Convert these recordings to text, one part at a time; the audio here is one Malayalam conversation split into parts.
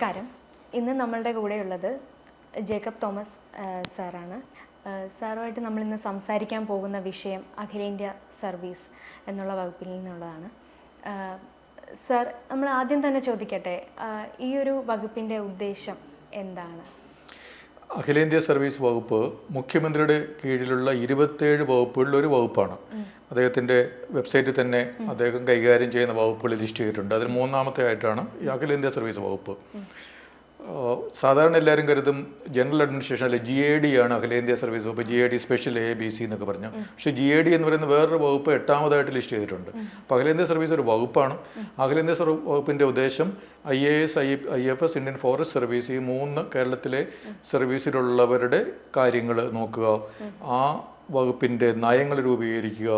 നമസ്കാരം. ഇന്ന് നമ്മളുടെ കൂടെയുള്ളത് ജേക്കബ് തോമസ് സാറാണ്. സാറുമായിട്ട് നമ്മൾ ഇന്ന് സംസാരിക്കാൻ പോകുന്ന വിഷയം അഖിലേന്ത്യാ സർവീസ് എന്നുള്ള വകുപ്പിൽ നിന്നുള്ളതാണ്. സാർ നമ്മൾ ആദ്യം തന്നെ ചോദിക്കട്ടെ ഈ ഒരു വകുപ്പിന്റെ ഉദ്ദേശം എന്താണ്? അഖിലേന്ത്യാ സർവീസ് വകുപ്പ് മുഖ്യമന്ത്രിയുടെ കീഴിലുള്ള ഇരുപത്തേഴ് വകുപ്പുകളിൽ ഒരു വകുപ്പാണ്. അദ്ദേഹത്തിന്റെ വെബ്സൈറ്റിൽ തന്നെ അദ്ദേഹം കൈകാര്യം ചെയ്യുന്ന വകുപ്പുകൾ ലിസ്റ്റ് ചെയ്തിട്ടുണ്ട്. അതിൽ മൂന്നാമത്തെ ആയിട്ടാണ് ഈ അഖിലേന്ത്യാ സർവീസ് വകുപ്പ്. സാധാരണ എല്ലാവരും കരുതും ജനറൽ അഡ്മിനിസ്ട്രേഷൻ അല്ലെ ജി എ ഡി ആണ് അഖിലേന്ത്യാ സർവീസ് വകുപ്പ്. G A D special A B C എന്നൊക്കെ പറഞ്ഞു. പക്ഷേ ജി എ ഡി എന്ന് പറയുന്ന വേറൊരു വകുപ്പ് എട്ടാമതായിട്ട് ലിസ്റ്റ് ചെയ്തിട്ടുണ്ട്. അപ്പോൾ അഖിലേന്ത്യാ സർവീസ് ഒരു വകുപ്പാണ്. അഖിലേന്ത്യാ വകുപ്പിന്റെ ഉദ്ദേശം I A S I I F S Indian forest service ഈ മൂന്ന് കേരളത്തിലെ സർവീസിലുള്ളവരുടെ കാര്യങ്ങൾ നോക്കുക. ആ വകുപ്പിന്റെ നയങ്ങൾ രൂപീകരിക്കുക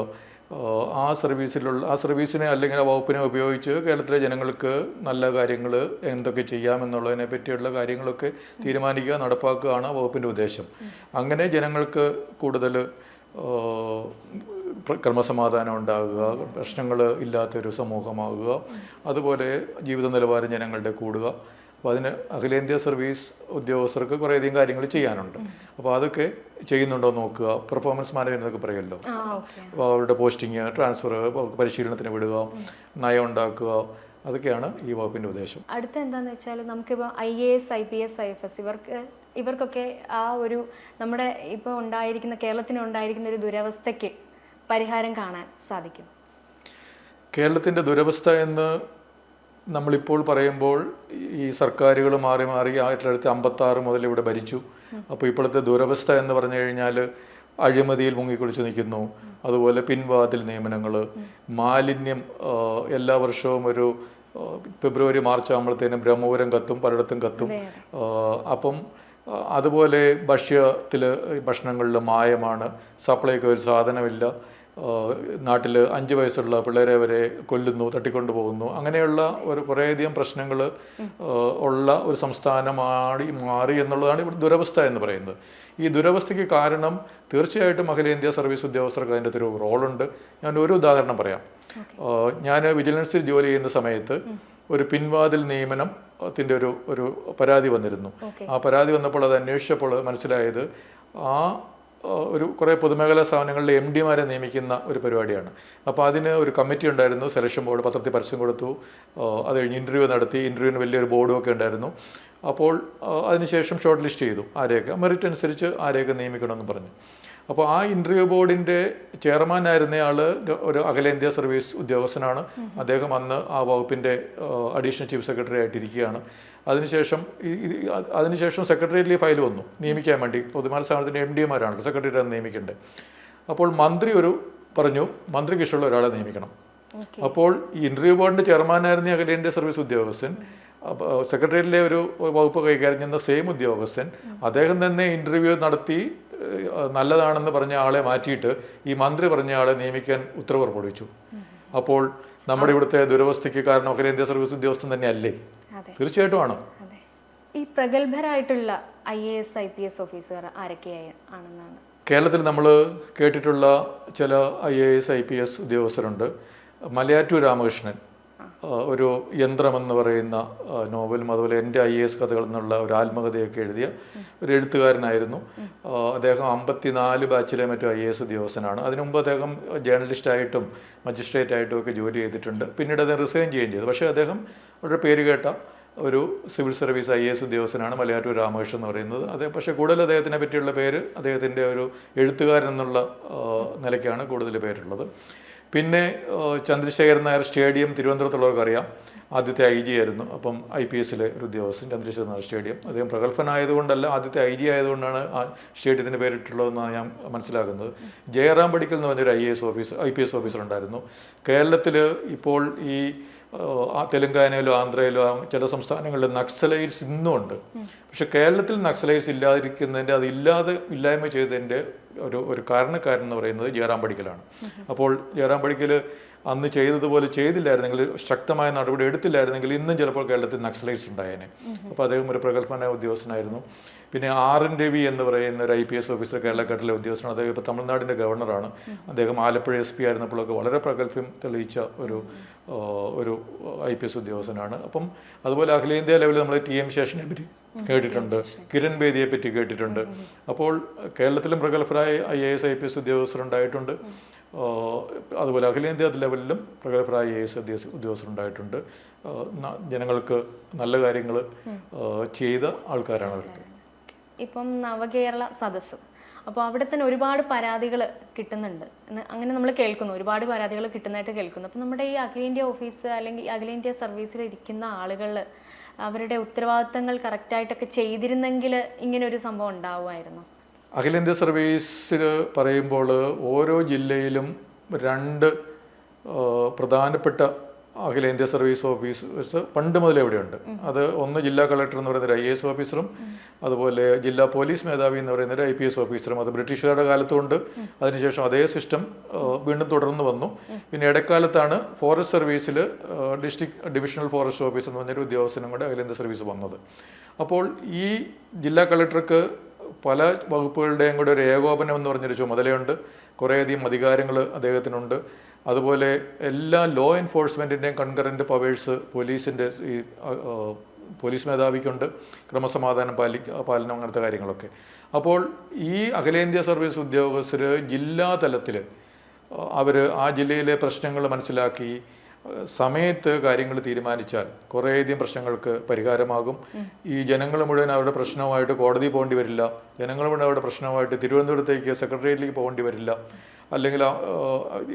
ആ സർവീസിലുള്ള ആ സർവീസിനെ അല്ലെങ്കിൽ ആ വകുപ്പിനെ ഉപയോഗിച്ച് കേരളത്തിലെ ജനങ്ങൾക്ക് നല്ല കാര്യങ്ങൾ എന്തൊക്കെ ചെയ്യാമെന്നുള്ളതിനെ പറ്റിയുള്ള കാര്യങ്ങളൊക്കെ തീരുമാനിക്കുക നടപ്പാക്കുകയാണ് വകുപ്പിന്റെ ഉദ്ദേശം. അങ്ങനെ ജനങ്ങൾക്ക് കൂടുതൽ ക്രമസമാധാനം ഉണ്ടാകുക പ്രശ്നങ്ങൾ ഇല്ലാത്തൊരു സമൂഹമാകുക അതുപോലെ ജീവിത നിലവാരം ജനങ്ങളുടെ കൂടുക അപ്പോൾ അതിന് അഖിലേന്ത്യാ സർവീസ് ഉദ്യോഗസ്ഥർക്ക് കുറേയധികം കാര്യങ്ങൾ ചെയ്യാനുണ്ട്. അപ്പോൾ അതൊക്കെ ചെയ്യുന്നുണ്ടോ നോക്കുക. പെർഫോമൻസ് മാനേജ്മെന്റ് എന്നൊക്കെ പറയുമല്ലോ അപ്പോൾ അവരുടെ പോസ്റ്റിങ് ട്രാൻസ്ഫർ പരിശീലനത്തിന് വിടുക നയം ഉണ്ടാക്കുക അതൊക്കെയാണ് ഈ വകുപ്പിന്റെ ഉദ്ദേശം. അടുത്ത എന്താന്ന് വെച്ചാൽ നമുക്കിപ്പോൾ I A S I P S I F S ഇവർക്ക് ഇവർക്കൊക്കെ ആ ഒരു നമ്മുടെ ഇപ്പോൾ ഉണ്ടായിരിക്കുന്ന കേരളത്തിന് ഉണ്ടായിരിക്കുന്ന ഒരു ദുരവസ്ഥയ്ക്ക് പരിഹാരം കാണാൻ സാധിക്കും. കേരളത്തിന്റെ ദുരവസ്ഥ എന്ന് നമ്മളിപ്പോൾ പറയുമ്പോൾ ഈ സർക്കാരുകൾ മാറി മാറി ആയിരത്തി തൊള്ളായിരത്തി അമ്പത്തി ആറ് മുതൽ ഇവിടെ ഭരിച്ചു. അപ്പോൾ ഇപ്പോഴത്തെ ദുരവസ്ഥ എന്ന് പറഞ്ഞു കഴിഞ്ഞാൽ അഴിമതിയിൽ മുങ്ങിക്കുളിച്ച് നിൽക്കുന്നു. അതുപോലെ പിൻവാതിൽ നിയമനങ്ങൾ. മാലിന്യം എല്ലാ വർഷവും ഒരു ഫെബ്രുവരി മാർച്ച് ആകുമ്പോഴത്തേനും ബ്രഹ്മപുരം കത്തും പലയിടത്തും കത്തും. അപ്പം അതുപോലെ ഭക്ഷ്യത്തിൽ ഭക്ഷണങ്ങളിൽ മായമാണ്. സപ്ലൈക്ക് ഒരു സാധനമില്ല. നാട്ടിൽ അഞ്ച് വയസ്സുള്ള പിള്ളേരെ വരെ കൊല്ലുന്നു തട്ടിക്കൊണ്ടു പോകുന്നു. അങ്ങനെയുള്ള ഒരു കുറേയധികം പ്രശ്നങ്ങൾ ഉള്ള ഒരു സംസ്ഥാനമാടി മാറി എന്നുള്ളതാണ് ഇവിടെ ദുരവസ്ഥ എന്ന് പറയുന്നത്. ഈ ദുരവസ്ഥയ്ക്ക് കാരണം തീർച്ചയായിട്ടും അഖിലേന്ത്യാ സർവീസ് ഉദ്യോഗസ്ഥർക്ക് അതിന്റെ ഒരു റോളുണ്ട്. ഞാൻ ഒരു ഉദാഹരണം പറയാം. ഞാൻ വിജിലൻസിൽ ജോലി ചെയ്യുന്ന സമയത്ത് ഒരു പിൻവാതിൽ നിയമനം ത്തിന്റെ ഒരു ഒരു പരാതി വന്നിരുന്നു. ആ പരാതി വന്നപ്പോൾ അത് അന്വേഷിച്ചപ്പോൾ മനസ്സിലായത് ആ ആ, ഒരു കുറേ പൊതുമേഖലാ സ്ഥാപനങ്ങളിലെ എം ഡിമാരെ നിയമിക്കുന്ന ഒരു പരിപാടിയാണ്. അപ്പോൾ അതിന് ഒരു കമ്മിറ്റി ഉണ്ടായിരുന്നു സെലക്ഷൻ ബോർഡ് പത്രത്തിൽ പരസ്യം കൊടുത്തു അത് കഴിഞ്ഞ് ഇന്റർവ്യൂ നടത്തി ഇന്റർവ്യൂവിന് വലിയൊരു ബോർഡും ഒക്കെ ഉണ്ടായിരുന്നു. അപ്പോൾ അതിനുശേഷം ഷോർട്ട് ലിസ്റ്റ് ചെയ്തു ആരെയൊക്കെ മെറിറ്റ് അനുസരിച്ച് ആരെയൊക്കെ നിയമിക്കണമെന്ന് പറഞ്ഞു. അപ്പോൾ ആ ഇന്റർവ്യൂ ബോർഡിന്റെ ചെയർമാനായിരുന്നയാൾ ഒരു അഖിലേന്ത്യാ സർവീസ് ഉദ്യോഗസ്ഥനാണ്. അദ്ദേഹം അന്ന് ആ വകുപ്പിന്റെ അഡീഷണൽ ചീഫ് സെക്രട്ടറി ആയിട്ടിരിക്കുകയാണ്. അതിനുശേഷം അതിനുശേഷം സെക്രട്ടേറിയറ്റിൽ ഫയൽ വന്നു. നിയമിക്കാൻ വേണ്ടി. പൊതുമാല സ്ഥാപനത്തിന്റെ എം ഡി ഡിമാരാണ് സെക്രട്ടേറിയറ്റ് നിയമിക്കേണ്ടത്. അപ്പോൾ മന്ത്രി ഒരു പറഞ്ഞു മന്ത്രിക്ക് ഇഷ്ടമുള്ള ഒരാളെ നിയമിക്കണം. അപ്പോൾ ഈ ഇന്റർവ്യൂ ബോർഡിന്റെ ചെയർമാനായിരുന്ന അഖിലേന്ത്യ സർവീസ് ഉദ്യോഗസ്ഥൻ. സെക്രട്ടേറിയറ്റിലെ ഒരു വകുപ്പ് കൈകാര്യം ചെയ്യുന്ന സെയിം ഉദ്യോഗസ്ഥൻ. അദ്ദേഹം തന്നെ ഇന്റർവ്യൂ നടത്തി നല്ലതാണെന്ന് പറഞ്ഞ ആളെ മാറ്റിയിട്ട് ഈ മന്ത്രി പറഞ്ഞ ആളെ നിയമിക്കാൻ ഉത്തരവ് പുറപ്പെടുവിച്ചു. അപ്പോൾ നമ്മുടെ ഇവിടുത്തെ ദുരവസ്ഥയ്ക്ക് കാരണം അഖിലേന്ത്യാ സർവീസ് ഉദ്യോഗസ്ഥൻ തന്നെ അല്ലേ അതെ തീർച്ചയായിട്ടും ആണ്. ഈ പ്രഗത്ഭരായിട്ടുള്ള I A S I P S officer ആരൊക്കെയായി ആണെന്നാണ്? കേരളത്തിൽ നമ്മൾ കേട്ടിട്ടുള്ള ചില I A S I P S ഉദ്യോഗസ്ഥരുണ്ട്. Malayattoor Ramakrishnan. ഒരു യന്ത്രം എന്ന് പറയുന്ന നോവലും അതുപോലെ എന്റെ ഐ എ എസ് കഥകൾ എന്നുള്ള ഒരു ആത്മകഥയൊക്കെ എഴുതിയ ഒരു എഴുത്തുകാരനായിരുന്നു. അദ്ദേഹം അമ്പത്തിനാല് ബാച്ചിലെ മറ്റു ഐ എ എസ് ഉദ്യോഗസ്ഥനാണ്. അതിനു മുമ്പ് അദ്ദേഹം ജേർണലിസ്റ്റായിട്ടും മജിസ്ട്രേറ്റ് ആയിട്ടും ഒക്കെ ജോലി ചെയ്തിട്ടുണ്ട്. പിന്നീട് അദ്ദേഹം റിസൈൻ ചെയ്യുകയും ചെയ്തു. പക്ഷേ അദ്ദേഹം വളരെ പേര് കേട്ട ഒരു സിവിൽ സർവീസ് ഐ എസ് ഉദ്യോഗസ്ഥനാണ് മലയാറ്റൂർ രാമകൃഷ്ണൻ എന്ന് പറയുന്നത്. അതേ പക്ഷേ കൂടുതൽ അദ്ദേഹത്തിനെ പറ്റിയുള്ള പേര് അദ്ദേഹത്തിന്റെ ഒരു എഴുത്തുകാരൻ എന്നുള്ള നിലയ്ക്കാണ് കൂടുതൽ പേരുള്ളത്. പിന്നെ ചന്ദ്രശേഖരൻ നായർ സ്റ്റേഡിയം തിരുവനന്തപുരത്തുള്ളവർക്കറിയാം. ആദ്യത്തെ ഐ ജി ആയിരുന്നു. അപ്പം ഐ പി എസിലെ ഒരു ഉദ്യോഗസ്ഥൻ ചന്ദ്രശേഖരൻ നായർ സ്റ്റേഡിയം. അദ്ദേഹം പ്രഗത്ഭനായതുകൊണ്ടല്ല ആദ്യത്തെ ഐ ജി ആയതുകൊണ്ടാണ് ആ സ്റ്റേഡിയത്തിന് പേരിട്ടുള്ളതെന്നാണ് ഞാൻ മനസ്സിലാക്കുന്നത്. ജയറാം പടിക്കൽ എന്ന് പറഞ്ഞൊരു I S officer I P S officer ഉണ്ടായിരുന്നു കേരളത്തിൽ ഇപ്പോൾ ഈ ആ തെലങ്കാനയിലോ ആന്ധ്രയിലോ ചില സംസ്ഥാനങ്ങളിൽ നക്സലൈറ്റ്സ് ഇന്നും ഉണ്ട്. പക്ഷെ കേരളത്തിൽ നക്സലൈറ്റ്സ് ഇല്ലാതിരിക്കുന്നതിന്റെ അത് ഇല്ലാതെ ഇല്ലായ്മ ചെയ്തതിന്റെ ഒരു ഒരു കാരണക്കാരൻ എന്ന് പറയുന്നത് ജയറാം പടിക്കലാണ്. അപ്പോൾ ജയറാം പടിക്കൽ അന്ന് ചെയ്തതുപോലെ ചെയ്തില്ലായിരുന്നെങ്കിൽ ശക്തമായ നടപടി എടുത്തില്ലായിരുന്നെങ്കിൽ ഇന്നും ചിലപ്പോൾ കേരളത്തിൽ നക്സലൈറ്റ്സ് ഉണ്ടായേനെ. അപ്പോൾ അദ്ദേഹം ഒരു പ്രഗത്ഭനായ ഉദ്യോഗസ്ഥനായിരുന്നു. പിന്നെ ആർ എൻ രവി എന്ന് പറയുന്ന ഒരു ഐ പി എസ് ഓഫീസർ കേരളക്കാട്ടിലെ ഉദ്യോഗസ്ഥനാണ്. അദ്ദേഹം ഇപ്പോൾ തമിഴ്നാടിന്റെ ഗവർണറാണ്. അദ്ദേഹം ആലപ്പുഴ എസ് പി ആയിരുന്നപ്പോഴൊക്കെ വളരെ പ്രഗത്ഭ്യം തെളിയിച്ച ഒരു ഒരു ഐ പി എസ് ഉദ്യോഗസ്ഥനാണ്. അപ്പം അതുപോലെ അഖിലേന്ത്യാ ലെവലിൽ നമ്മൾ ടി എം ശേഷനെ പറ്റി കേട്ടിട്ടുണ്ട്. കിരൺ ബേദിയെ പറ്റി കേട്ടിട്ടുണ്ട്. അപ്പോൾ കേരളത്തിലും പ്രഗത്ഭരായ I A S I P S ഉദ്യോഗസ്ഥരുണ്ടായിട്ടുണ്ട് അതുപോലെ അഖിലേന്ത്യാ ലെവലിലും പ്രഗത്ഭരായ എ എസ് ഉദ്യോഗസ്ഥരുണ്ടായിട്ടുണ്ട്. ജനങ്ങൾക്ക് നല്ല കാര്യങ്ങൾ ചെയ്ത ആൾക്കാരാണ് അവർക്ക് ഇപ്പം നവകേരള സദസ്സ്. അപ്പോൾ അവിടെ തന്നെ ഒരുപാട് പരാതികൾ കിട്ടുന്നുണ്ട്. അങ്ങനെ നമ്മൾ കേൾക്കുന്നു. ഒരുപാട് പരാതികൾ കിട്ടുന്നതായിട്ട് കേൾക്കുന്നു. അപ്പം നമ്മുടെ ഈ അഖിലേന്ത്യാ ഓഫീസ് അല്ലെങ്കിൽ അഖിലേന്ത്യാ സർവീസിൽ ഇരിക്കുന്ന ആളുകൾ അവരുടെ ഉത്തരവാദിത്തങ്ങൾ കറക്റ്റായിട്ടൊക്കെ ചെയ്തിരുന്നെങ്കിൽ ഇങ്ങനെ ഒരു സംഭവം ഉണ്ടാവുമായിരുന്നു? അഖിലേന്ത്യാ സർവീസിൽ പറയുമ്പോൾ ഓരോ ജില്ലയിലും രണ്ട് പ്രധാനപ്പെട്ട അഖിലേന്ത്യാ സർവീസ് ഓഫീസേഴ്സ് പണ്ട് മുതലേ ഇവിടെയുണ്ട്. അത് ഒന്ന് ജില്ലാ കളക്ടർ എന്ന് പറയുന്ന ഒരു ഐ എസ് ഓഫീസറും അതുപോലെ ജില്ലാ പോലീസ് മേധാവി എന്ന് പറയുന്ന ഒരു ഐ പി എസ് ഓഫീസറും അത് ബ്രിട്ടീഷുകാരുടെ കാലത്തുണ്ട് അതിനുശേഷം അതേ സിസ്റ്റം വീണ്ടും തുടർന്ന് വന്നു. പിന്നെ ഇടക്കാലത്താണ് ഫോറസ്റ്റ് സർവീസിൽ ഡിസ്ട്രിക്ട് ഡിവിഷണൽ ഫോറസ്റ്റ് ഓഫീസ് എന്ന് പറഞ്ഞൊരു ഉദ്യോഗസ്ഥനും കൂടെ അഖിലേന്ത്യാ സർവീസ് വന്നത്. അപ്പോൾ ഈ ജില്ലാ കളക്ടർക്ക് പല വകുപ്പുകളുടെയും കൂടെ ഒരു ഏകോപനം എന്ന് പറഞ്ഞൊരു ചുമതലയുണ്ട്. കുറേയധികം അധികാരങ്ങൾ അദ്ദേഹത്തിനുണ്ട്. അതുപോലെ എല്ലാ ലോ എൻഫോഴ്സ്മെന്റിന്റെയും കൺകറന്റ് പവേഴ്സ് പോലീസിന്റെ ഈ പോലീസ് മേധാവിക്കുണ്ട്. ക്രമസമാധാനം പാലി പാലനം അങ്ങനത്തെ കാര്യങ്ങളൊക്കെ. അപ്പോൾ ഈ അഖിലേന്ത്യാ സർവീസ് ഉദ്യോഗസ്ഥർ ജില്ലാ തലത്തിൽ അവർ ആ ജില്ലയിലെ പ്രശ്നങ്ങൾ മനസ്സിലാക്കി സമയത്ത് കാര്യങ്ങൾ തീരുമാനിച്ചാൽ കുറേയധികം പ്രശ്നങ്ങൾക്ക് പരിഹാരമാകും. ഈ ജനങ്ങൾ മുഴുവൻ അവരുടെ പ്രശ്നവുമായിട്ട് കോടതി പോകേണ്ടി വരില്ല. ജനങ്ങൾ മുഴുവൻ അവരുടെ പ്രശ്നവുമായിട്ട് തിരുവനന്തപുരത്തേക്ക് സെക്രട്ടേറിയറ്റിലേക്ക് പോകേണ്ടി വരില്ല. അല്ലെങ്കിൽ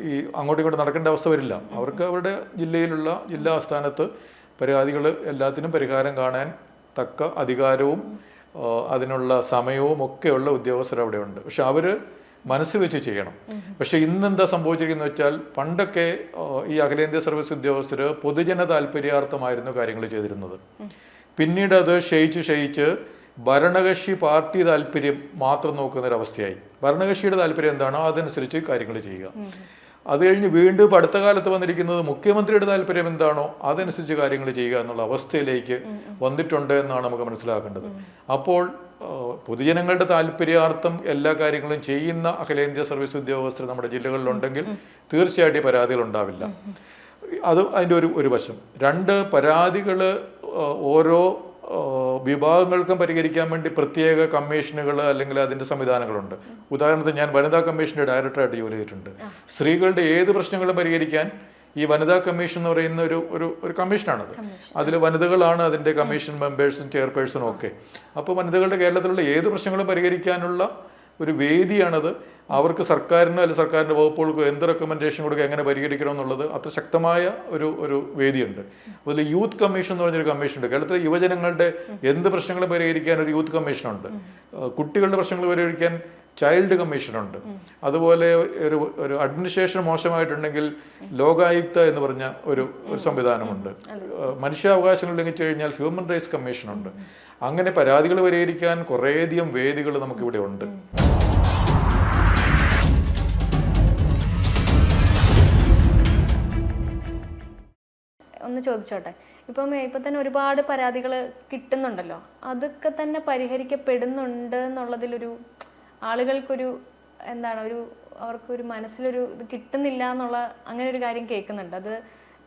ഈ അങ്ങോട്ടും ഇങ്ങോട്ടും നടക്കേണ്ട അവസ്ഥ വരില്ല. അവർക്ക് അവരുടെ ജില്ലയിലുള്ള ജില്ലാ ആസ്ഥാനത്ത് പരാതികൾ എല്ലാത്തിനും പരിഹാരം കാണാൻ തക്ക അധികാരവും അതിനുള്ള സമയവും ഒക്കെയുള്ള ഉദ്യോഗസ്ഥർ അവിടെ ഉണ്ട് പക്ഷെ അവർ മനസ്സ് വെച്ച് ചെയ്യണം. പക്ഷെ ഇന്ന് എന്താ സംഭവിച്ചിരിക്കുന്നത് വെച്ചാൽ പണ്ടൊക്കെ ഈ അഖിലേന്ത്യാ സർവീസ് ഉദ്യോഗസ്ഥർ പൊതുജന താല്പര്യാർത്ഥമായിരുന്നു കാര്യങ്ങൾ ചെയ്തിരുന്നത്. പിന്നീട് അത് ക്ഷയിച്ച് ക്ഷയിച്ച് ഭരണകക്ഷി പാർട്ടി താല്പര്യം മാത്രം നോക്കുന്ന ഒരു അവസ്ഥയായി ഭരണകക്ഷിയുടെ താല്പര്യം എന്താണോ? അതനുസരിച്ച് കാര്യങ്ങൾ ചെയ്യുക. അത് കഴിഞ്ഞ് വീണ്ടും അടുത്ത കാലത്ത് വന്നിരിക്കുന്നത് മുഖ്യമന്ത്രിയുടെ താല്പര്യം എന്താണോ അതനുസരിച്ച് കാര്യങ്ങൾ ചെയ്യുക എന്നുള്ള അവസ്ഥയിലേക്ക് വന്നിട്ടുണ്ട് എന്നാണ് നമുക്ക് മനസ്സിലാക്കേണ്ടത്. അപ്പോൾ പൊതുജനങ്ങളുടെ താല്പര്യാർത്ഥം എല്ലാ കാര്യങ്ങളും ചെയ്യുന്ന അഖിലേന്ത്യാ സർവീസ് ഉദ്യോഗസ്ഥർ നമ്മുടെ ജില്ലകളിലുണ്ടെങ്കിൽ തീർച്ചയായിട്ടും പരാതികൾ ഉണ്ടാവില്ല. അത് അതിന്റെ ഒരു ഒരു വശം. രണ്ട് പരാതികൾ ഓരോ വിഭാഗങ്ങൾക്കും പരിഹരിക്കാൻ വേണ്ടി പ്രത്യേക കമ്മീഷനുകൾ അല്ലെങ്കിൽ അതിന്റെ സംവിധാനങ്ങളുണ്ട്. ഉദാഹരണത്തിന് ഞാൻ വനിതാ കമ്മീഷന്റെ ഡയറക്ടറായിട്ട് ജോലി ചെയ്തിട്ടുണ്ട്. സ്ത്രീകളുടെ ഏത് പ്രശ്നങ്ങളും പരിഹരിക്കാൻ ഈ വനിതാ കമ്മീഷൻ എന്ന് പറയുന്ന ഒരു ഒരു ഒരു കമ്മീഷനാണത്. അതിൽ വനിതകളാണ് അതിന്റെ കമ്മീഷൻ മെമ്പേഴ്സും ചെയർപേഴ്സണും ഒക്കെ. അപ്പോൾ വനിതകളുടെ കേരളത്തിലുള്ള ഏത് പ്രശ്നങ്ങളും പരിഹരിക്കാനുള്ള ഒരു വേദിയാണത്. അവർക്ക് സർക്കാരിനോ അല്ലെങ്കിൽ സർക്കാരിന്റെ വകുപ്പുകൾക്കോ എന്ത് റെക്കമെൻഡേഷൻ കൊടുക്കുക എങ്ങനെ പരിഹരിക്കണം എന്നുള്ളത് അത്ര ശക്തമായ ഒരു ഒരു വേദിയുണ്ട്. അതിൽ യൂത്ത് കമ്മീഷൻ എന്ന് പറഞ്ഞൊരു കമ്മീഷൻ ഉണ്ട്. കേരളത്തിലെ യുവജനങ്ങളുടെ എന്ത് പ്രശ്നങ്ങളും പരിഹരിക്കാൻ ഒരു യൂത്ത് കമ്മീഷനുണ്ട് ഉണ്ട്. കുട്ടികളുടെ പ്രശ്നങ്ങൾ പരിഹരിക്കാൻ ചൈൽഡ് കമ്മീഷനുണ്ട് അതുപോലെ ഒരു ഒരു അഡ്മിനിസ്ട്രേഷൻ മോശമായിട്ടുണ്ടെങ്കിൽ ലോകായുക്ത എന്ന് പറഞ്ഞ ഒരു ഒരു സംവിധാനമുണ്ട്. മനുഷ്യാവകാശങ്ങൾ ലംഘിച്ചു കഴിഞ്ഞാൽ ഹ്യൂമൻ റൈറ്റ്സ് കമ്മീഷനുണ്ട്. അങ്ങനെ പരാതികൾ പരിഹരിക്കാൻ കുറേയധികം വേദികൾ നമുക്കിവിടെ ഉണ്ട്. ഒന്ന് ചോദിച്ചോട്ടെ? ഇപ്പം ഇപ്പം തന്നെ ഒരുപാട് പരാതികൾ കിട്ടുന്നുണ്ടല്ലോ. അതൊക്കെ തന്നെ പരിഹരിക്കപ്പെടുന്നുണ്ട് എന്നുള്ളതിലൊരു ആളുകൾക്കൊരു എന്താണ് ഒരു അവർക്കൊരു മനസ്സിലൊരു ഇത് കിട്ടുന്നില്ല എന്നുള്ള അങ്ങനെ ഒരു കാര്യം കേൾക്കുന്നുണ്ട്. അത്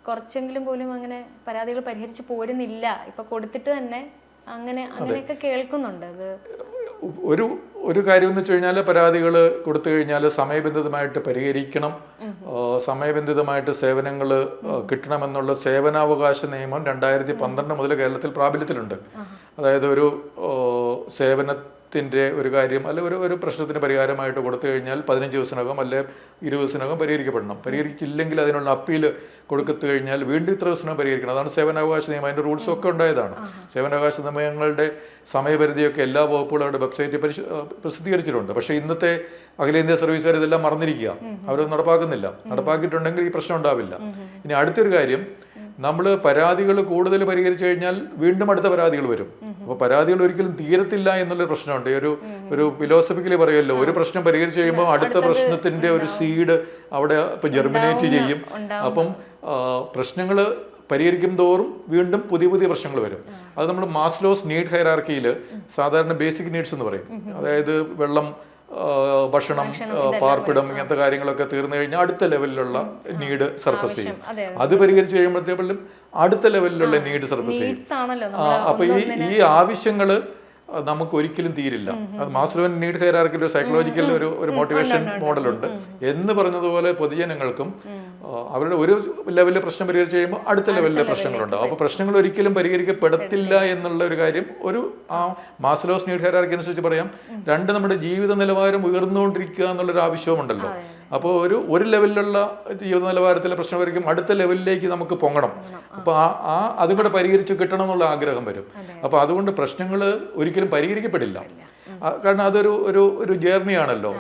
കുറച്ചെങ്കിലും പോലും അങ്ങനെ പരാതികൾ പരിഹരിച്ച് പോരുന്നില്ല. ഇപ്പൊ കൊടുത്തിട്ട് തന്നെ അങ്ങനെ അങ്ങനെയൊക്കെ കേൾക്കുന്നുണ്ട്. അത് ഒരു ഒരു കാര്യം എന്ന് വെച്ച് കഴിഞ്ഞാൽ പരാതികൾ കൊടുത്തു കഴിഞ്ഞാൽ സമയബന്ധിതമായിട്ട് പരിഹരിക്കണം. സമയബന്ധിതമായിട്ട് സേവനങ്ങൾ കിട്ടണമെന്നുള്ള സേവനാവകാശ നിയമം രണ്ടായിരത്തി പന്ത്രണ്ട് മുതൽ കേരളത്തിൽ പ്രാബല്യത്തിലുണ്ട്. അതായത് ഒരു ആ, സേവനത്തിന്റെ ഒരു കാര്യം അല്ലെ ഒരു ഒരു പ്രശ്നത്തിന് പരിഹാരമായിട്ട് കൊടുത്തു കഴിഞ്ഞാൽ പതിനഞ്ച് ദിവസത്തിനകം അല്ലെ ഇരുപത് ദിവസത്തിനകം പരിഹരിക്കപ്പെടണം. പരിഹരിച്ചില്ലെങ്കിൽ അതിനുള്ള അപ്പീൽ കൊടുക്കത്തു കഴിഞ്ഞാൽ വീണ്ടും ഇത്ര ദിവസം പരിഹരിക്കണം. അതാണ് സേവനാവകാശ നിയമം. അതിന്റെ റൂൾസും ഒക്കെ ഉണ്ടായതാണ്. സേവനാവകാശ നിയമങ്ങളുടെ സമയപരിധിയൊക്കെ എല്ലാ വകുപ്പുകളും അവരുടെ വെബ്സൈറ്റിൽ പരിശ- പ്രസിദ്ധീകരിച്ചിട്ടുണ്ട്. പക്ഷേ ഇന്നത്തെ അഖിലേന്ത്യാ സർവീസുകാർ ഇതെല്ലാം മറന്നിരിക്കുക. അവരത് നടപ്പാക്കുന്നില്ല. നടപ്പാക്കിയിട്ടുണ്ടെങ്കിൽ ഈ പ്രശ്നം ഉണ്ടാവില്ല. ഇനി അടുത്തൊരു കാര്യം നമ്മൾ പരാതികൾ കൂടുതൽ പരിഹരിച്ചു കഴിഞ്ഞാൽ വീണ്ടും അടുത്ത പരാതികൾ വരും. അപ്പോൾ പരാതികൾ ഒരിക്കലും തീരത്തില്ല എന്നുള്ള പ്രശ്നമുണ്ട്. ഒരു ഒരു ഫിലോസഫിക്കലി പറയുമല്ലോ ഒരു പ്രശ്നം പരിഹരിച്ചു കഴിയുമ്പോൾ അടുത്ത പ്രശ്നത്തിന്റെ ഒരു സീഡ് അവിടെ ഇപ്പൊ ജെർമിനേറ്റ് ചെയ്യും. അപ്പം പ്രശ്നങ്ങൾ പരിഹരിക്കും തോറും വീണ്ടും പുതിയ പുതിയ പ്രശ്നങ്ങൾ വരും. അത് നമ്മൾ മാസ്ലോസ് നീഡ് ഹൈറാർക്കിയിൽ സാധാരണ ബേസിക് നീഡ്സ് എന്ന് പറയും. അതായത് വെള്ളം ഭക്ഷണം പാർപ്പിടം ഇങ്ങനത്തെ കാര്യങ്ങളൊക്കെ തീർന്നു കഴിഞ്ഞാൽ അടുത്ത ലെവലിലുള്ള നീഡ് സർഫസ് ചെയ്യും. അതെ പരിഹരിച്ച് കഴിയുമ്പോഴത്തേക്കും അടുത്ത ലെവലിലുള്ള നീഡ് സർഫസ് ചെയ്യും. അപ്പൊ ഈ ഈ ആവശ്യങ്ങൾ നമുക്ക് ഒരിക്കലും തീരില്ല. അത് മാസ്ലോൻ നീഡ് ഹൈറാർക്കിൽ ഒരു സൈക്കോളജിക്കൽ ഒരു ഒരു മോട്ടിവേഷൻ മോഡലുണ്ട് എന്ന് പറഞ്ഞതുപോലെ പൊതുജനങ്ങൾക്കും അവരുടെ ഒരു ലെവലിലെ പ്രശ്നം പരിഹരിച്ച് കഴിയുമ്പോൾ അടുത്ത ലെവലിലെ പ്രശ്നങ്ങളുണ്ട്. അപ്പൊ പ്രശ്നങ്ങൾ ഒരിക്കലും പരിഹരിക്കപ്പെടത്തില്ല എന്നുള്ള ഒരു കാര്യം ഒരു ആ മാസ്ലോസ് നീഡ് ഹൈറാർക്കി അനുസരിച്ച് പറയാം. രണ്ട് നമ്മുടെ ജീവിത നിലവാരം ഉയർന്നുകൊണ്ടിരിക്കുക എന്നുള്ളൊരു ആവശ്യവുമുണ്ടല്ലോ. അപ്പോൾ ഒരു ഒരു ലെവലിലുള്ള ജീവിത നിലവാരത്തിലെ പ്രശ്നം വരയ്ക്കും. അടുത്ത ലെവലിലേക്ക് നമുക്ക് പൊങ്ങണം. അപ്പോൾ ആ ആ അതും കൂടെ പരിഹരിച്ച് കിട്ടണം എന്നുള്ള ആഗ്രഹം വരും. അപ്പോൾ അതുകൊണ്ട് പ്രശ്നങ്ങൾ ഒരിക്കലും പരിഹരിക്കപ്പെടില്ല. കാരണം അതൊരു ഒരു ഒരു ജേർണി ആണല്ലോ.